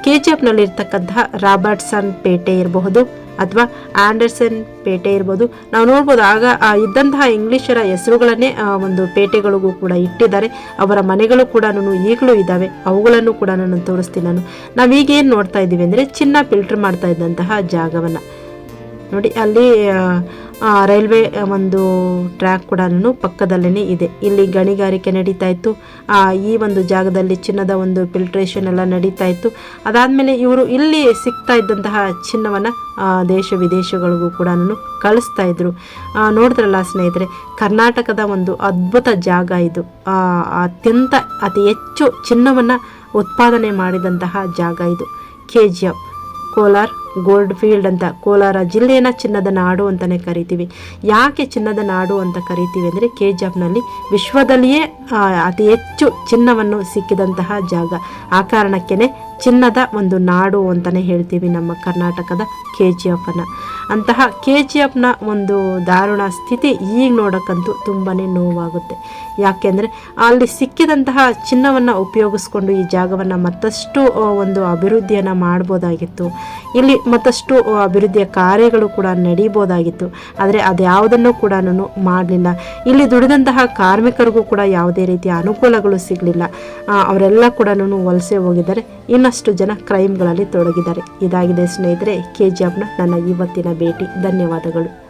ಕೆ ಜಿ ಎಫ್ನಲ್ಲಿರ್ತಕ್ಕಂತಹ ರಾಬರ್ಟ್ಸನ್ ಪೇಟೆ ಇರಬಹುದು ಅಥವಾ ಆಂಡರ್ಸನ್ ಪೇಟೆ ಇರ್ಬೋದು. ನಾವು ನೋಡ್ಬೋದು ಆಗ ಇದ್ದಂತಹ ಇಂಗ್ಲಿಷರ ಹೆಸರುಗಳನ್ನೇ ಒಂದು ಪೇಟೆಗಳಿಗೂ ಕೂಡ ಇಟ್ಟಿದ್ದಾರೆ. ಅವರ ಮನೆಗಳು ಕೂಡ ಈಗಲೂ ಇದ್ದಾವೆ. ಅವುಗಳನ್ನು ಕೂಡ ನಾನು ತೋರಿಸ್ತೀನಿ ನಾನು. ನಾವೀಗೇನು ನೋಡ್ತಾ ಇದ್ದೀವಿ ಅಂದರೆ ಚಿನ್ನ ಫಿಲ್ಟರ್ ಮಾಡ್ತಾ ಇದ್ದಂತಹ ಜಾಗವನ್ನು. ನೋಡಿ, ಅಲ್ಲಿ ರೈಲ್ವೆ ಒಂದು ಟ್ರ್ಯಾಕ್ ಕೂಡ ಪಕ್ಕದಲ್ಲೇ ಇದೆ. ಇಲ್ಲಿ ಗಣಿಗಾರಿಕೆ ನಡೀತಾ ಇತ್ತು ಈ ಒಂದು ಜಾಗದಲ್ಲಿ ಚಿನ್ನದ ಒಂದು ಫಿಲ್ಟ್ರೇಷನ್ ಎಲ್ಲ ನಡೀತಾ ಇತ್ತು ಅದಾದಮೇಲೆ ಇವರು ಇಲ್ಲಿ ಸಿಗ್ತಾ ಇದ್ದಂತಹ ಚಿನ್ನವನ್ನು ದೇಶ ವಿದೇಶಗಳಿಗೂ ಕೂಡ ಕಳಿಸ್ತಾ ಇದ್ರು ನೋಡಿದ್ರಲ್ಲ ಸ್ನೇಹಿತರೆ, ಕರ್ನಾಟಕದ ಒಂದು ಅದ್ಭುತ ಜಾಗ ಇದು. ಅತ್ಯಂತ ಅತಿ ಹೆಚ್ಚು ಚಿನ್ನವನ್ನು ಉತ್ಪಾದನೆ ಮಾಡಿದಂತಹ ಜಾಗ ಇದು. K G F, Kolar. Gold field ಅಂತ, ಕೋಲಾರ ಜಿಲ್ಲೆಯನ್ನು ಚಿನ್ನದ ನಾಡು ಅಂತಲೇ ಕರಿತೀವಿ. ಯಾಕೆ ಚಿನ್ನದ ನಾಡು ಅಂತ ಕರಿತೀವಿ ಅಂದರೆ ಕೆ ಜಿ ಎಫ್ನಲ್ಲಿ ವಿಶ್ವದಲ್ಲಿಯೇ ಅತಿ ಹೆಚ್ಚು ಚಿನ್ನವನ್ನು ಸಿಕ್ಕಿದಂತಹ ಜಾಗ. ಆ ಕಾರಣಕ್ಕೇ ಚಿನ್ನದ ಒಂದು ನಾಡು ಅಂತಲೇ ಹೇಳ್ತೀವಿ ನಮ್ಮ ಕರ್ನಾಟಕದ ಕೆ ಜಿ ಎಫನ್ನು ಅಂತಹ ಕೆ ಜಿ ಎಫ್ನ ಒಂದು ದಾರುಣ ಸ್ಥಿತಿ ಈಗ ನೋಡೋಕ್ಕಂತೂ ತುಂಬಾ ನೋವಾಗುತ್ತೆ. ಯಾಕೆಂದರೆ ಅಲ್ಲಿ ಸಿಕ್ಕಿದಂತಹ ಚಿನ್ನವನ್ನು ಉಪಯೋಗಿಸ್ಕೊಂಡು ಈ ಜಾಗವನ್ನು ಮತ್ತಷ್ಟು ಒಂದು ಅಭಿವೃದ್ಧಿಯನ್ನು ಮಾಡ್ಬೋದಾಗಿತ್ತು. ಇಲ್ಲಿ ಮತ್ತಷ್ಟು ಅಭಿವೃದ್ಧಿಯ ಕಾರ್ಯಗಳು ಕೂಡ ನಡೀಬೋದಾಗಿತ್ತು. ಆದರೆ ಅದ್ಯಾವುದನ್ನು ಕೂಡ ಮಾಡಲಿಲ್ಲ. ಇಲ್ಲಿ ದುಡಿದಂತಹ ಕಾರ್ಮಿಕರಿಗೂ ಕೂಡ ಯಾವುದೇ ರೀತಿಯ ಅನುಕೂಲಗಳು ಸಿಗಲಿಲ್ಲ. ಅವರೆಲ್ಲ ಕೂಡ ವಲಸೆ ಹೋಗಿದ್ದಾರೆ. ಇನ್ನಷ್ಟು ಜನ ಕ್ರೈಮ್ಗಳಲ್ಲಿ ತೊಡಗಿದ್ದಾರೆ. ಇದಾಗಿದೆ ಸ್ನೇಹಿತರೆ ಕೆ ಜಿ ನನ್ನ ಇವತ್ತಿನ ಭೇಟಿ. ಧನ್ಯವಾದಗಳು.